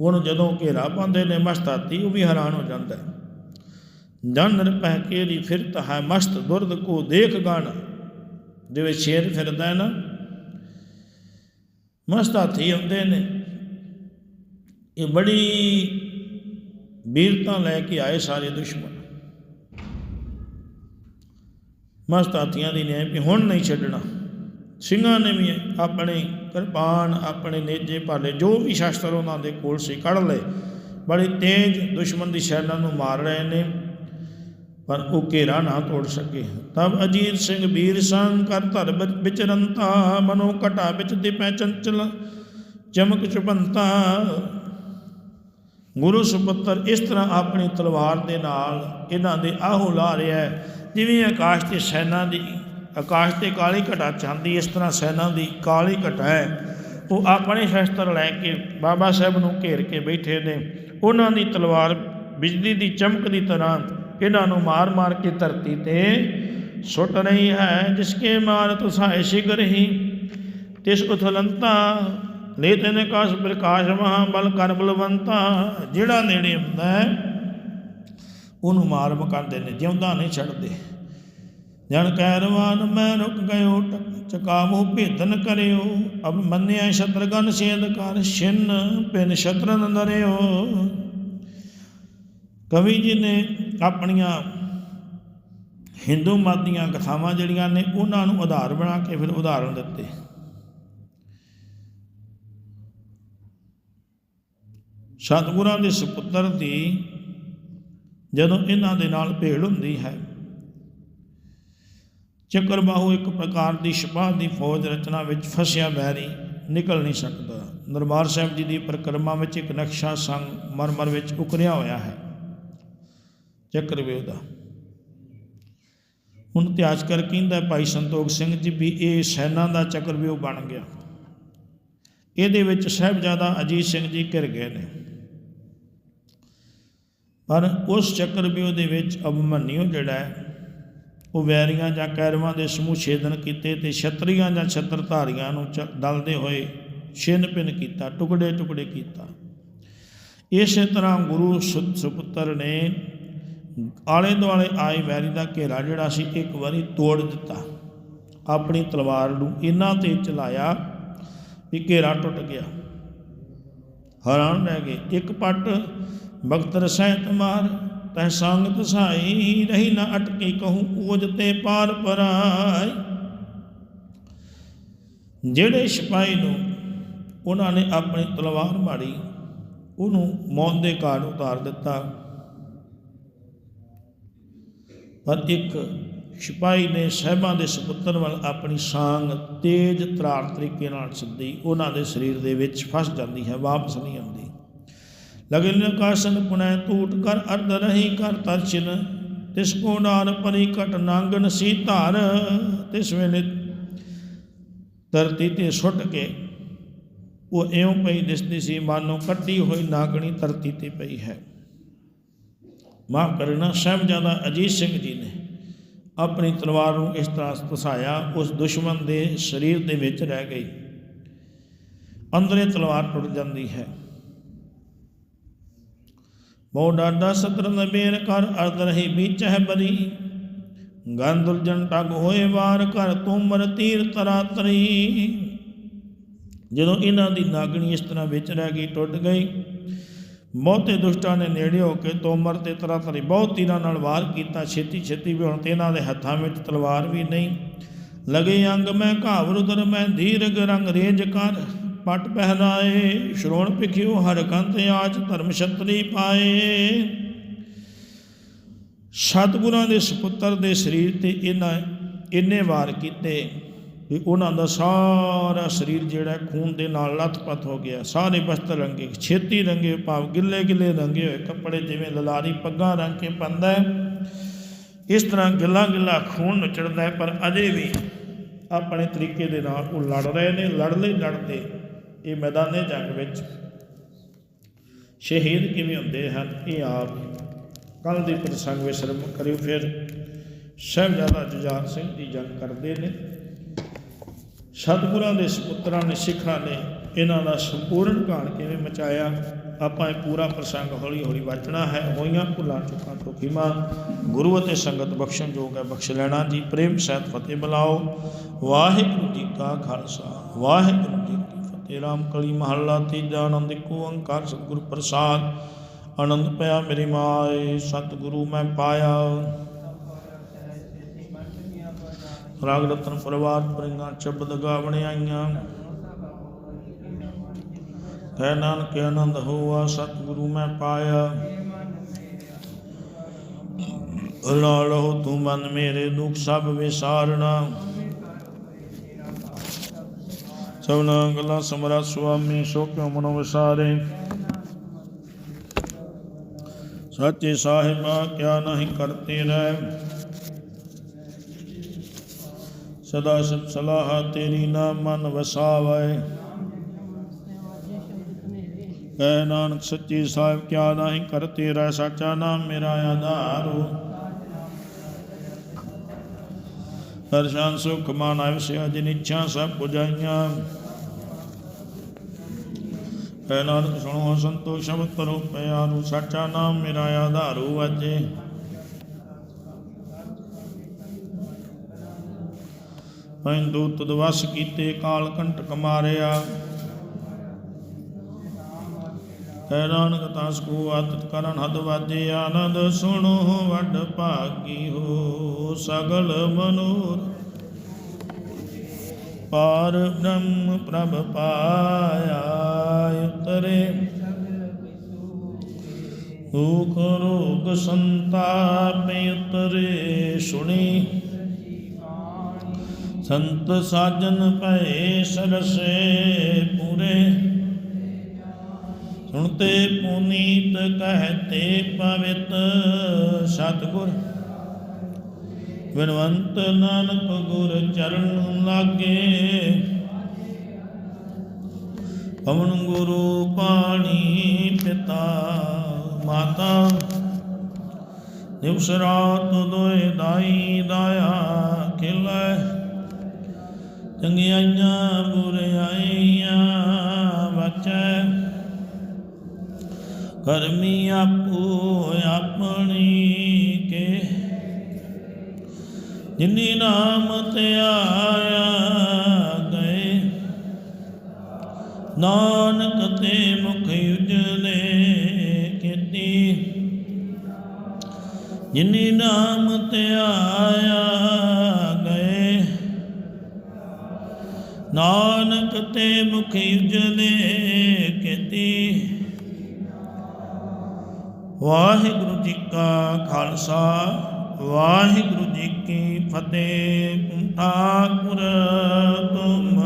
A: ਉਹਨੂੰ ਜਦੋਂ ਘੇਰਾ ਪਾਉਂਦੇ ਨੇ ਮਸਤ ਹਾਥੀ, ਉਹ ਵੀ ਹੈਰਾਨ ਹੋ ਜਾਂਦਾ ਹੈ। ਜਨ ਨਿਰਪਹਿ ਕੇਰੀ ਫਿਰਤ ਹੈ ਮਸਤ, ਦੁਰਦ ਕੋ ਦੇਖ ਗਣ। ਜਿਵੇਂ ਸ਼ੇਰ ਫਿਰਦਾ ਹੈ ਨਾ ਮਸਤ ਹਾਥੀ ਹੁੰਦੇ ਨੇ। ਇਹ ਬੜੀ ਵੀਰਤਾ ਲੈ ਕੇ ਆਏ ਸਾਰੇ ਦੁਸ਼ਮਣ। ਮਸਤ ਹਾਥੀਆਂ ਦੀ ਨੇ ਵੀ ਹੁਣ ਨਹੀਂ ਛੱਡਣਾ। ਸਿੰਘਾਂ ਨੇ ਵੀ ਆਪਣੇ ਕਿਰਪਾਨ, ਆਪਣੇ ਨੇਜੇ ਭਾਲੇ ਜੋ ਵੀ ਸ਼ਸਤਰ ਉਹਨਾਂ ਦੇ ਕੋਲ ਸੀ ਕੱਢ ਲਏ। ਬੜੇ ਤੇਜ਼ ਦੁਸ਼ਮਣ ਦੀ ਸੈਨਾ ਨੂੰ ਮਾਰ ਰਹੇ ਨੇ। ਪਰ ਉਹ ਘੇਰਾ ਨਾ ਤੋੜ ਸਕੇ। ਤਬ ਅਜੀਤ ਸਿੰਘ ਵੀਰ ਸੰਗ ਕਰ ਧਰ ਵਿਚ- ਵਿਚਰੰਤਾ, ਮਨੋ ਘਟਾ ਵਿੱਚ ਦਿਪੈ ਚੰਚਲ, ਚਮਕ ਚੁਪੰਤਾ ਗੁਰੂ ਸੁਪੁੱਤਰ ਇਸ ਤਰ੍ਹਾਂ ਆਪਣੀ ਤਲਵਾਰ ਦੇ ਨਾਲ ਇਹਨਾਂ ਦੇ ਆਹੋ ਲਾ ਰਿਹਾ ਹੈ, ਜਿਵੇਂ ਆਕਾਸ਼ ਤੇ ਸੈਨਾ ਦੀ, ਆਕਾਸ਼ ਤੇ ਕਾਲੀ ਘਟਾ ਚਾਂਦੀ ਇਸ ਤਰ੍ਹਾਂ ਸੈਨਾ ਦੀ ਕਾਲੀ ਘਟਾ ਹੈ। ਉਹ ਆਪਣੇ ਸ਼ਸਤਰ ਲੈ ਕੇ ਬਾਬਾ ਸਾਹਿਬ ਨੂੰ ਘੇਰ ਕੇ ਬੈਠੇ ਨੇ। ਉਹਨਾਂ ਦੀ ਤਲਵਾਰ ਬਿਜਲੀ ਦੀ ਚਮਕ ਦੀ ਤਰ੍ਹਾਂ ਇਹਨਾਂ ਨੂੰ ਮਾਰ-ਮਾਰ ਕੇ ਧਰਤੀ ਤੇ ਸੁੱਟ ਰਹੀ ਹੈ, ਜਿਸਕੇ ਮਾਰ ਤੁਸਾਏ ਸ਼ਿਗਰ ਹੀ। ਤਿਸ ਉਥਲੰਤਾ ਲੈ ਤੈਨੇ ਕਾਸ ਪ੍ਰਕਾਸ਼ ਮਹਾ ਬਲ ਕਰ ਬਲਵੰਤਾ। ਜਿਹੜਾ ਨੇੜੇ ਹੁੰਦਾ ਹੈ, ਉਹਨੂੰ ਮਾਰ ਮਕਾਂਦੇ ਨੇ, ਜਿਉਂਦਾ ਨਹੀਂ ਛੱਡਦੇ। ਜਨ ਕਹਿਰਵਾਨ ਮੈਂ ਰੁਕ ਗਇਓ ਟਕ- ਚਕਾਵੋ, ਭੇਦਨ ਕਰਿਓ। ਅਬ ਮੰਨਿਆ ਸ਼ਤਰਗਨ ਸੇਦ ਕਰ, ਛਿਨ ਪਿਨ ਸ਼ਤਰਨ ਨਰਿਓ। ਕਵੀ ਜੀ ਨੇ ਆਪਣੀਆਂ ਹਿੰਦੂ ਮਤ ਦੀਆਂ ਕਥਾਵਾਂ ਜਿਹੜੀਆਂ ਨੇ ਉਹਨਾਂ ਨੂੰ ਆਧਾਰ ਬਣਾ ਕੇ ਫਿਰ ਉਦਾਹਰਣ ਦਿੱਤੇ। ਸਤਿਗੁਰਾਂ ਦੇ ਸੁਪੁੱਤਰ ਦੀ ਜਦੋਂ ਇਹਨਾਂ ਦੇ ਨਾਲ ਭੇੜ ਹੁੰਦੀ ਹੈ, ਚੱਕਰਬਾਹੂ ਇੱਕ ਪ੍ਰਕਾਰ ਦੀ ਸਿਪਾਹ ਦੀ ਫੌਜ ਰਚਨਾ ਵਿੱਚ ਫਸਿਆ ਬੈਰੀ ਨਿਕਲ ਨਹੀਂ ਸਕਦਾ। ਦਰਬਾਰ ਸਾਹਿਬ ਜੀ ਦੀ ਪਰਿਕਰਮਾ ਵਿੱਚ ਇੱਕ ਨਕਸ਼ਾ ਸੰਗ ਮਰਮਰ ਵਿੱਚ ਉਕਰਿਆ ਹੋਇਆ ਹੈ। ਚੱਕਰਵੇਦ ਦਾ ਹੁਣ ਇਤਿਹਾਸ ਕਰ ਕਹਿੰਦਾ ਭਾਈ ਸੰਤੋਖ ਸਿੰਘ ਜੀ ਵੀ ਇਹ ਸੈਨਾ ਦਾ ਚੱਕਰਵਿਊਹ ਬਣ ਗਿਆ। ਇਹਦੇ ਵਿੱਚ ਸਾਹਿਬਜ਼ਾਦਾ ਅਜੀਤ ਸਿੰਘ ਜੀ ਘਿਰ ਗਏ ਨੇ। ਪਰ ਉਸ ਚੱਕਰਵਿਊਹ ਦੇ ਵਿੱਚ ਅਭਮਨਿਓ ਜਿਹੜਾ ਹੈ, ਉਹ ਵੈਰੀਆਂ ਜਾਂ ਕੈਰਵਾਂ ਦੇ ਸਮੂਹ ਛੇਦਨ ਕੀਤੇ ਤੇ ਛਤਰੀਆਂ ਜਾਂ ਛਤਰਧਾਰੀਆਂ ਨੂੰ ਚ- ਦਲਦੇ ਹੋਏ ਛਿੰਨ ਪਿੰਨ ਕੀਤਾ ਟੁਕੜੇ ਟੁਕੜੇ ਕੀਤਾ। ਇਸੇ ਤਰ੍ਹਾਂ ਗੁਰੂ ਸੁਪੁੱਤਰ ਨੇ ਆਲੇ ਦੁਆਲੇ ਆਏ ਵੈਰੀ ਦਾ ਘੇਰਾ ਜਿਹੜਾ ਸੀ, ਇੱਕ ਵਾਰੀ ਤੋੜ ਦਿੱਤਾ। ਆਪਣੀ ਤਲਵਾਰ ਨੂੰ ਇਹਨਾਂ ਤੇ ਚਲਾਇਆ ਵੀ ਘੇਰਾ ਟੁੱਟ ਗਿਆ। ਹੈਰਾਨ ਰਹਿ ਗਏ। ਇੱਕ ਪੱਟ ਬਖਤਰ ਰਸੈਤ ਮਾਰ, ਤੈ ਸੰਗਤ ਸਾਈ ਰਹੀ ਨਾ ਅਟਕੇ ਕਹੂੰ ਓਜ ਤੇ ਪਾਰ ਪਰਾਈ। ਜਿਹੜੇ ਸਿਪਾਹੀ ਨੂੰ ਉਹਨਾਂ ਨੇ ਆਪਣੀ ਤਲਵਾਰ ਮਾਰੀ, ਉਹਨੂੰ ਮੌਤ ਦੇ ਘਾਟ ਉਤਾਰ ਦਿੱਤਾ। ਪਰ ਇੱਕ ਸਿਪਾਹੀ ਨੇ ਸਹਿਬਾਂ ਦੇ ਸੁਪੁੱਤਰ ਵੱਲ ਆਪਣੀ ਸਾਂਗ ਤੇਜ਼ ਤਰਾਰ ਤਰੀਕੇ ਨਾਲ ਸਿੱਧੀ, ਉਹਨਾਂ ਦੇ ਸਰੀਰ ਦੇ ਵਿੱਚ ਫਸ ਜਾਂਦੀ ਹੈ, ਵਾਪਸ ਨਹੀਂ ਆਉਂਦੀ। ਲਗਨ ਕਾਸਨ ਪੁਨੈ ਟੂਟ ਕਰ ਅਰਧ ਰਹੀ ਕਰ ਤਰਚਨ ਤਿਸ ਕੋ ਨਾਰ ਪਰੀ ਕਟ ਨਾਂਗਨ ਸੀ ਧਾਰ, ਤਿਸ ਵੇਲੇ ਧਰਤੀ ਤੇ ਸੁੱਟ ਕੇ ਉਹ ਇਉਂ ਪਈ ਦਿਸਦੀ ਸੀ, ਮਾਨੋ ਕੱਟੀ ਹੋਈ ਨਾਗਣੀ ਧਰਤੀ ਤੇ ਪਈ ਹੈ। ਮਾਫ ਕਰਨਾ ਸਾਹਿਬਜ਼ਾਦਾ ਅਜੀਤ ਸਿੰਘ ਜੀ ਨੇ ਆਪਣੀ ਤਲਵਾਰ ਨੂੰ ਇਸ ਤਰ੍ਹਾਂ ਧਸਾਇਆ ਉਸ ਦੁਸ਼ਮਣ ਦੇ ਸਰੀਰ ਦੇ ਵਿੱਚ ਰਹਿ ਗਈ। ਅੰਦਰੇ ਤਲਵਾਰ ਟੁੱਟ ਜਾਂਦੀ ਹੈ। ਬਹੁ ਡਾਡਾ ਸਤਰ ਨਬੇਰ ਕਰ ਅਰਦ ਰਹੀ ਵਿੱਚ ਹੈ ਬਰੀ। ਗੰਦੁਲ ਜਨ ਟਗ ਹੋਏ ਵਾਰ ਕਰ ਤੁਮਰ ਤੀਰ ਤਰਾ ਤਰੀ ਜਦੋਂ ਇਹਨਾਂ ਦੀ ਨਾਗਣੀ ਇਸ ਤਰ੍ਹਾਂ ਵਿੱਚ ਰਹਿ ਗਈ, ਟੁੱਟ ਗਈ ਬਹੁਤੇ ਦੁਸ਼ਟਾਂ ਨੇ ਨੇੜੇ ਹੋ ਕੇ ਤੋਮਰ ਤੇ ਤਰਾ ਤਰੀ ਬਹੁਤ ਤੀਰਾਂ ਨਾਲ ਵਾਰ ਕੀਤਾ, ਛੇਤੀ ਛੇਤੀ ਵੀ ਹੁਣ ਤੇ ਇਹਨਾਂ ਦੇ ਹੱਥਾਂ ਵਿੱਚ ਤਲਵਾਰ ਵੀ ਨਹੀਂ। ਲਗੇ ਅੰਗ ਮੈਂ ਘਾਵਰੁਦਰ ਮੈਂ ਧੀਰਗ ਰੰਗ ਰੇਜ ਕਰ, ਪਟ ਪਹਿਨਾਏ ਸ਼੍ਰੋਣ ਪਿਖਿਓ ਹਰ ਕੰਤ ਆਜ ਧਰਮ ਛਤਰੀ ਪਾਏ। ਸਤਿਗੁਰਾਂ ਦੇ ਸੁਪੁੱਤਰ ਦੇ ਸਰੀਰ ਤੇ ਇਹਨਾਂ, ਇੰਨੇ ਵਾਰ ਕੀਤੇ। ਕਿ ਉਹਨਾਂ ਦਾ ਸਾਰਾ ਸਰੀਰ ਜਿਹੜਾ ਖੂਨ ਦੇ ਨਾਲ ਲੱਥਪੱਥ ਹੋ ਗਿਆ। ਸਾਰੇ ਬਸਤਰ ਰੰਗੇ, ਛੇਤੀ ਰੰਗੇ ਭਾਵ ਗਿੱਲੇ ਗਿੱਲੇ ਰੰਗੇ ਹੋਏ। ਕੱਪੜੇ ਜਿਵੇਂ ਲਲਾਰੀ, ਪੱਗਾਂ ਰੰਗ ਕੇ ਪੰਦਾ ਇਸ ਤਰ੍ਹਾਂ ਗਿੱਲਾ ਗਿੱਲਾ ਖੂਨ ਨਚੜਦਾ ਹੈ, ਪਰ ਅਜੇ ਵੀ ਆਪਣੇ ਤਰੀਕੇ ਦੇ ਨਾਲ ਉਹ ਲੜ ਰਹੇ ਨੇ। ਲੜਦੇ ਲੜਦੇ ਇਹ ਮੈਦਾਨੇ ਜੰਗ ਵਿੱਚ ਸ਼ਹੀਦ ਕਿਵੇਂ ਹੁੰਦੇ ਹਨ, ਇਹ ਆਪ ਕੱਲ ਦੇ ਪ੍ਰਸੰਗ ਵਿੱਚ ਸ਼ਰਮ ਕਰਿਓ ਫਿਰ। ਸਾਹਿਬਜ਼ਾਦਾ ਜੁਝਾਰ ਸਿੰਘ ਜੀ ਜੰਗ ਕਰਦੇ ਨੇ। ਸਤਿਗੁਰਾਂ ਦੇ ਸੁਪੁੱਤਰਾਂ ਨੇ, ਸਿੱਖਾਂ ਨੇ ਇਹਨਾਂ ਦਾ ਸੰਪੂਰਨ ਘਾਣ ਕਿਵੇਂ ਮਚਾਇਆ? ਆਪਾਂ ਇਹ ਪੂਰਾ ਪ੍ਰਸੰਗ ਹੌਲੀ ਹੌਲੀ ਵਾਚਣਾ ਹੈ। ਹੋਈਆਂ ਭੁੱਲਾਂ, ਚੁੱਕਾਂ ਤੋਂ ਖਿਮਾ ਗੁਰੂ ਅਤੇ ਸੰਗਤ ਬਖਸ਼ਣ ਯੋਗ ਹੈ, ਬਖਸ਼ ਲੈਣਾ ਜੀ। ਪ੍ਰੇਮ ਸਹਿਤ ਫਤਿਹ ਬੁਲਾਓ। ਵਾਹਿਗੁਰੂ ਜੀ ਕਾ ਖਾਲਸਾ, ਵਾਹਿਗੁਰੂ ਜੀ ਕੀ ਫਤਿਹ। ਰਾਮ ਕਲੀ ਮਹੱਲਾ, ਤੀਜਾ ਆਨੰਦ ਕੋ ਓੰਕਾਰ, ਸਤਿਗੁਰੂ ਪ੍ਰਸਾਦ। ਆਨੰਦ ਪਿਆ ਮੇਰੀ ਮਾਏ ਸਤਿਗੁਰੂ ਮੈਂ ਪਾਇਆ। ਰਾਗ ਰਤਨ ਪਰਿਵਾਰ ਪਰਿੰਗਾ ਸ਼ਬਦ ਗਾਵਣ ਆਈਆਂ। ਕਹਿ ਨਾਨਕ ਆਨੰਦ ਹੋਆ, ਸਤਿਗੁਰੂ ਮੈਂ ਪਾਇਆ। ਅੱਲਾ ਲਹੋ ਤੂੰ ਮਨ ਮੇਰੇ ਦੁੱਖ ਸਭ ਵਿਸਾਰਣਾ ਸਭਨਾ ਗਲਾ ਸਮਰਾ ਸੁਆਮੀ, ਸੋ ਕਿਉ ਮਨੋ ਵਿਸਾਰੇ? ਸੱਚੇ ਸਾਹਿਬਾ, ਕਿਆ ਨਹੀਂ ਕਰਤੇ ਰਹਿ? ਸਦਾ ਸਤ ਸਲਾਹ ਤੇਰੀ ਨਾਮ ਮਨ ਵਸਾਵੇ। ਕਹਿ ਨਾਨਕ ਸੱਚੀ ਸਾਹਿਬ, ਕਿਆ ਨਹੀਂ ਕਰਤੇ ਰਹਿ ਸਾਚਾ ਨਾਮ ਮੇਰਾ ਆਧਾਰੋ ਦਰਸ਼ਨ ਸੁਖ ਮਾਨ ਆਵਸਿਆ ਜਿਨ ਇੱਛਾ ਸਭ ਪੁਜਾਈਆਂ। ਕਹਿ ਨਾਨਕ ਸੁਣੋ ਸੰਤੋਸ਼ ਸ਼ਬਦ ਕਰੋ ਪਿਆਰੂ ਸਾਚਾ ਨਾਮ ਮੇਰਾ ਆਧਾਰੂ ਅਜੇ ਪੈਂਦੂ ਤਦਵਸ ਕੀਤੇ ਕਾਲ ਕੰਟਕ ਮਾਰਿਆ। ਕਹਿ ਨਾਨਕ ਤਸ ਕੋ ਆਤਤ ਕਰਨ ਹਦ ਵਾਜੇ, ਆਨੰਦ ਸੁਣੋ ਵੱਡ ਭਾਗੀ ਹੋ ਸਗਲ ਮਨੂਰ। ਪਾਰ ਬ੍ਰਹਮ ਪ੍ਰਭ ਪਾਇਆ ਉਤਰੇ। ਭੂਖ ਰੋਗ ਸੰਤਾਪ ਉਤਰੇ ਸੁਣੀ। ਸੰਤ ਸਾਜਨ ਭਏ ਸਰਸੇ ਪੂਰੇ। ਸੁਣਤੇ ਪੁਨੀਤ ਕਹਤੇ ਪਵਿਤ ਸਤਗੁਰ। ਵਿਨਵੰਤ ਨਾਨਕ ਗੁਰ ਚਰਨ ਲਾਗੇ। ਪਵਨ ਗੁਰੂ ਪਾਣੀ ਪਿਤਾ ਮਾਤਾ। ਦਿਵਸ ਰਾਤ ਦੋਏ ਦਾਈ ਦਾਇਆ ਖਿਲੈ। ਚੰਗਿਆਈਆਂ, ਬੁਰਿਆਈਆਂ ਬਚੈ ਕਰਮੀ ਆਪੋ ਆਪਣੀ ਕੇ। ਜਿਨੀ ਨਾਮ ਤੇ ਆਇਆ ਗਏ। ਨਾਨਕ ਤੇ ਮੁਖ ਉਜਲੇ ਕੀਤੀ। ਜਿਨੀ ਨਾਮ ਤੇ ਆਇਆ ਤੇ ਮੁਖ ਉਜਲੇ ਕੀਤੀ। ਵਾਹਿਗੁਰੂ ਜੀ ਕਾ ਖਾਲਸਾ ਵਾਹਿਗੁਰੂ ਜੀ ਕੀ ਫਤਿਹ। ਠਾਕੁਰ ਤੁਮ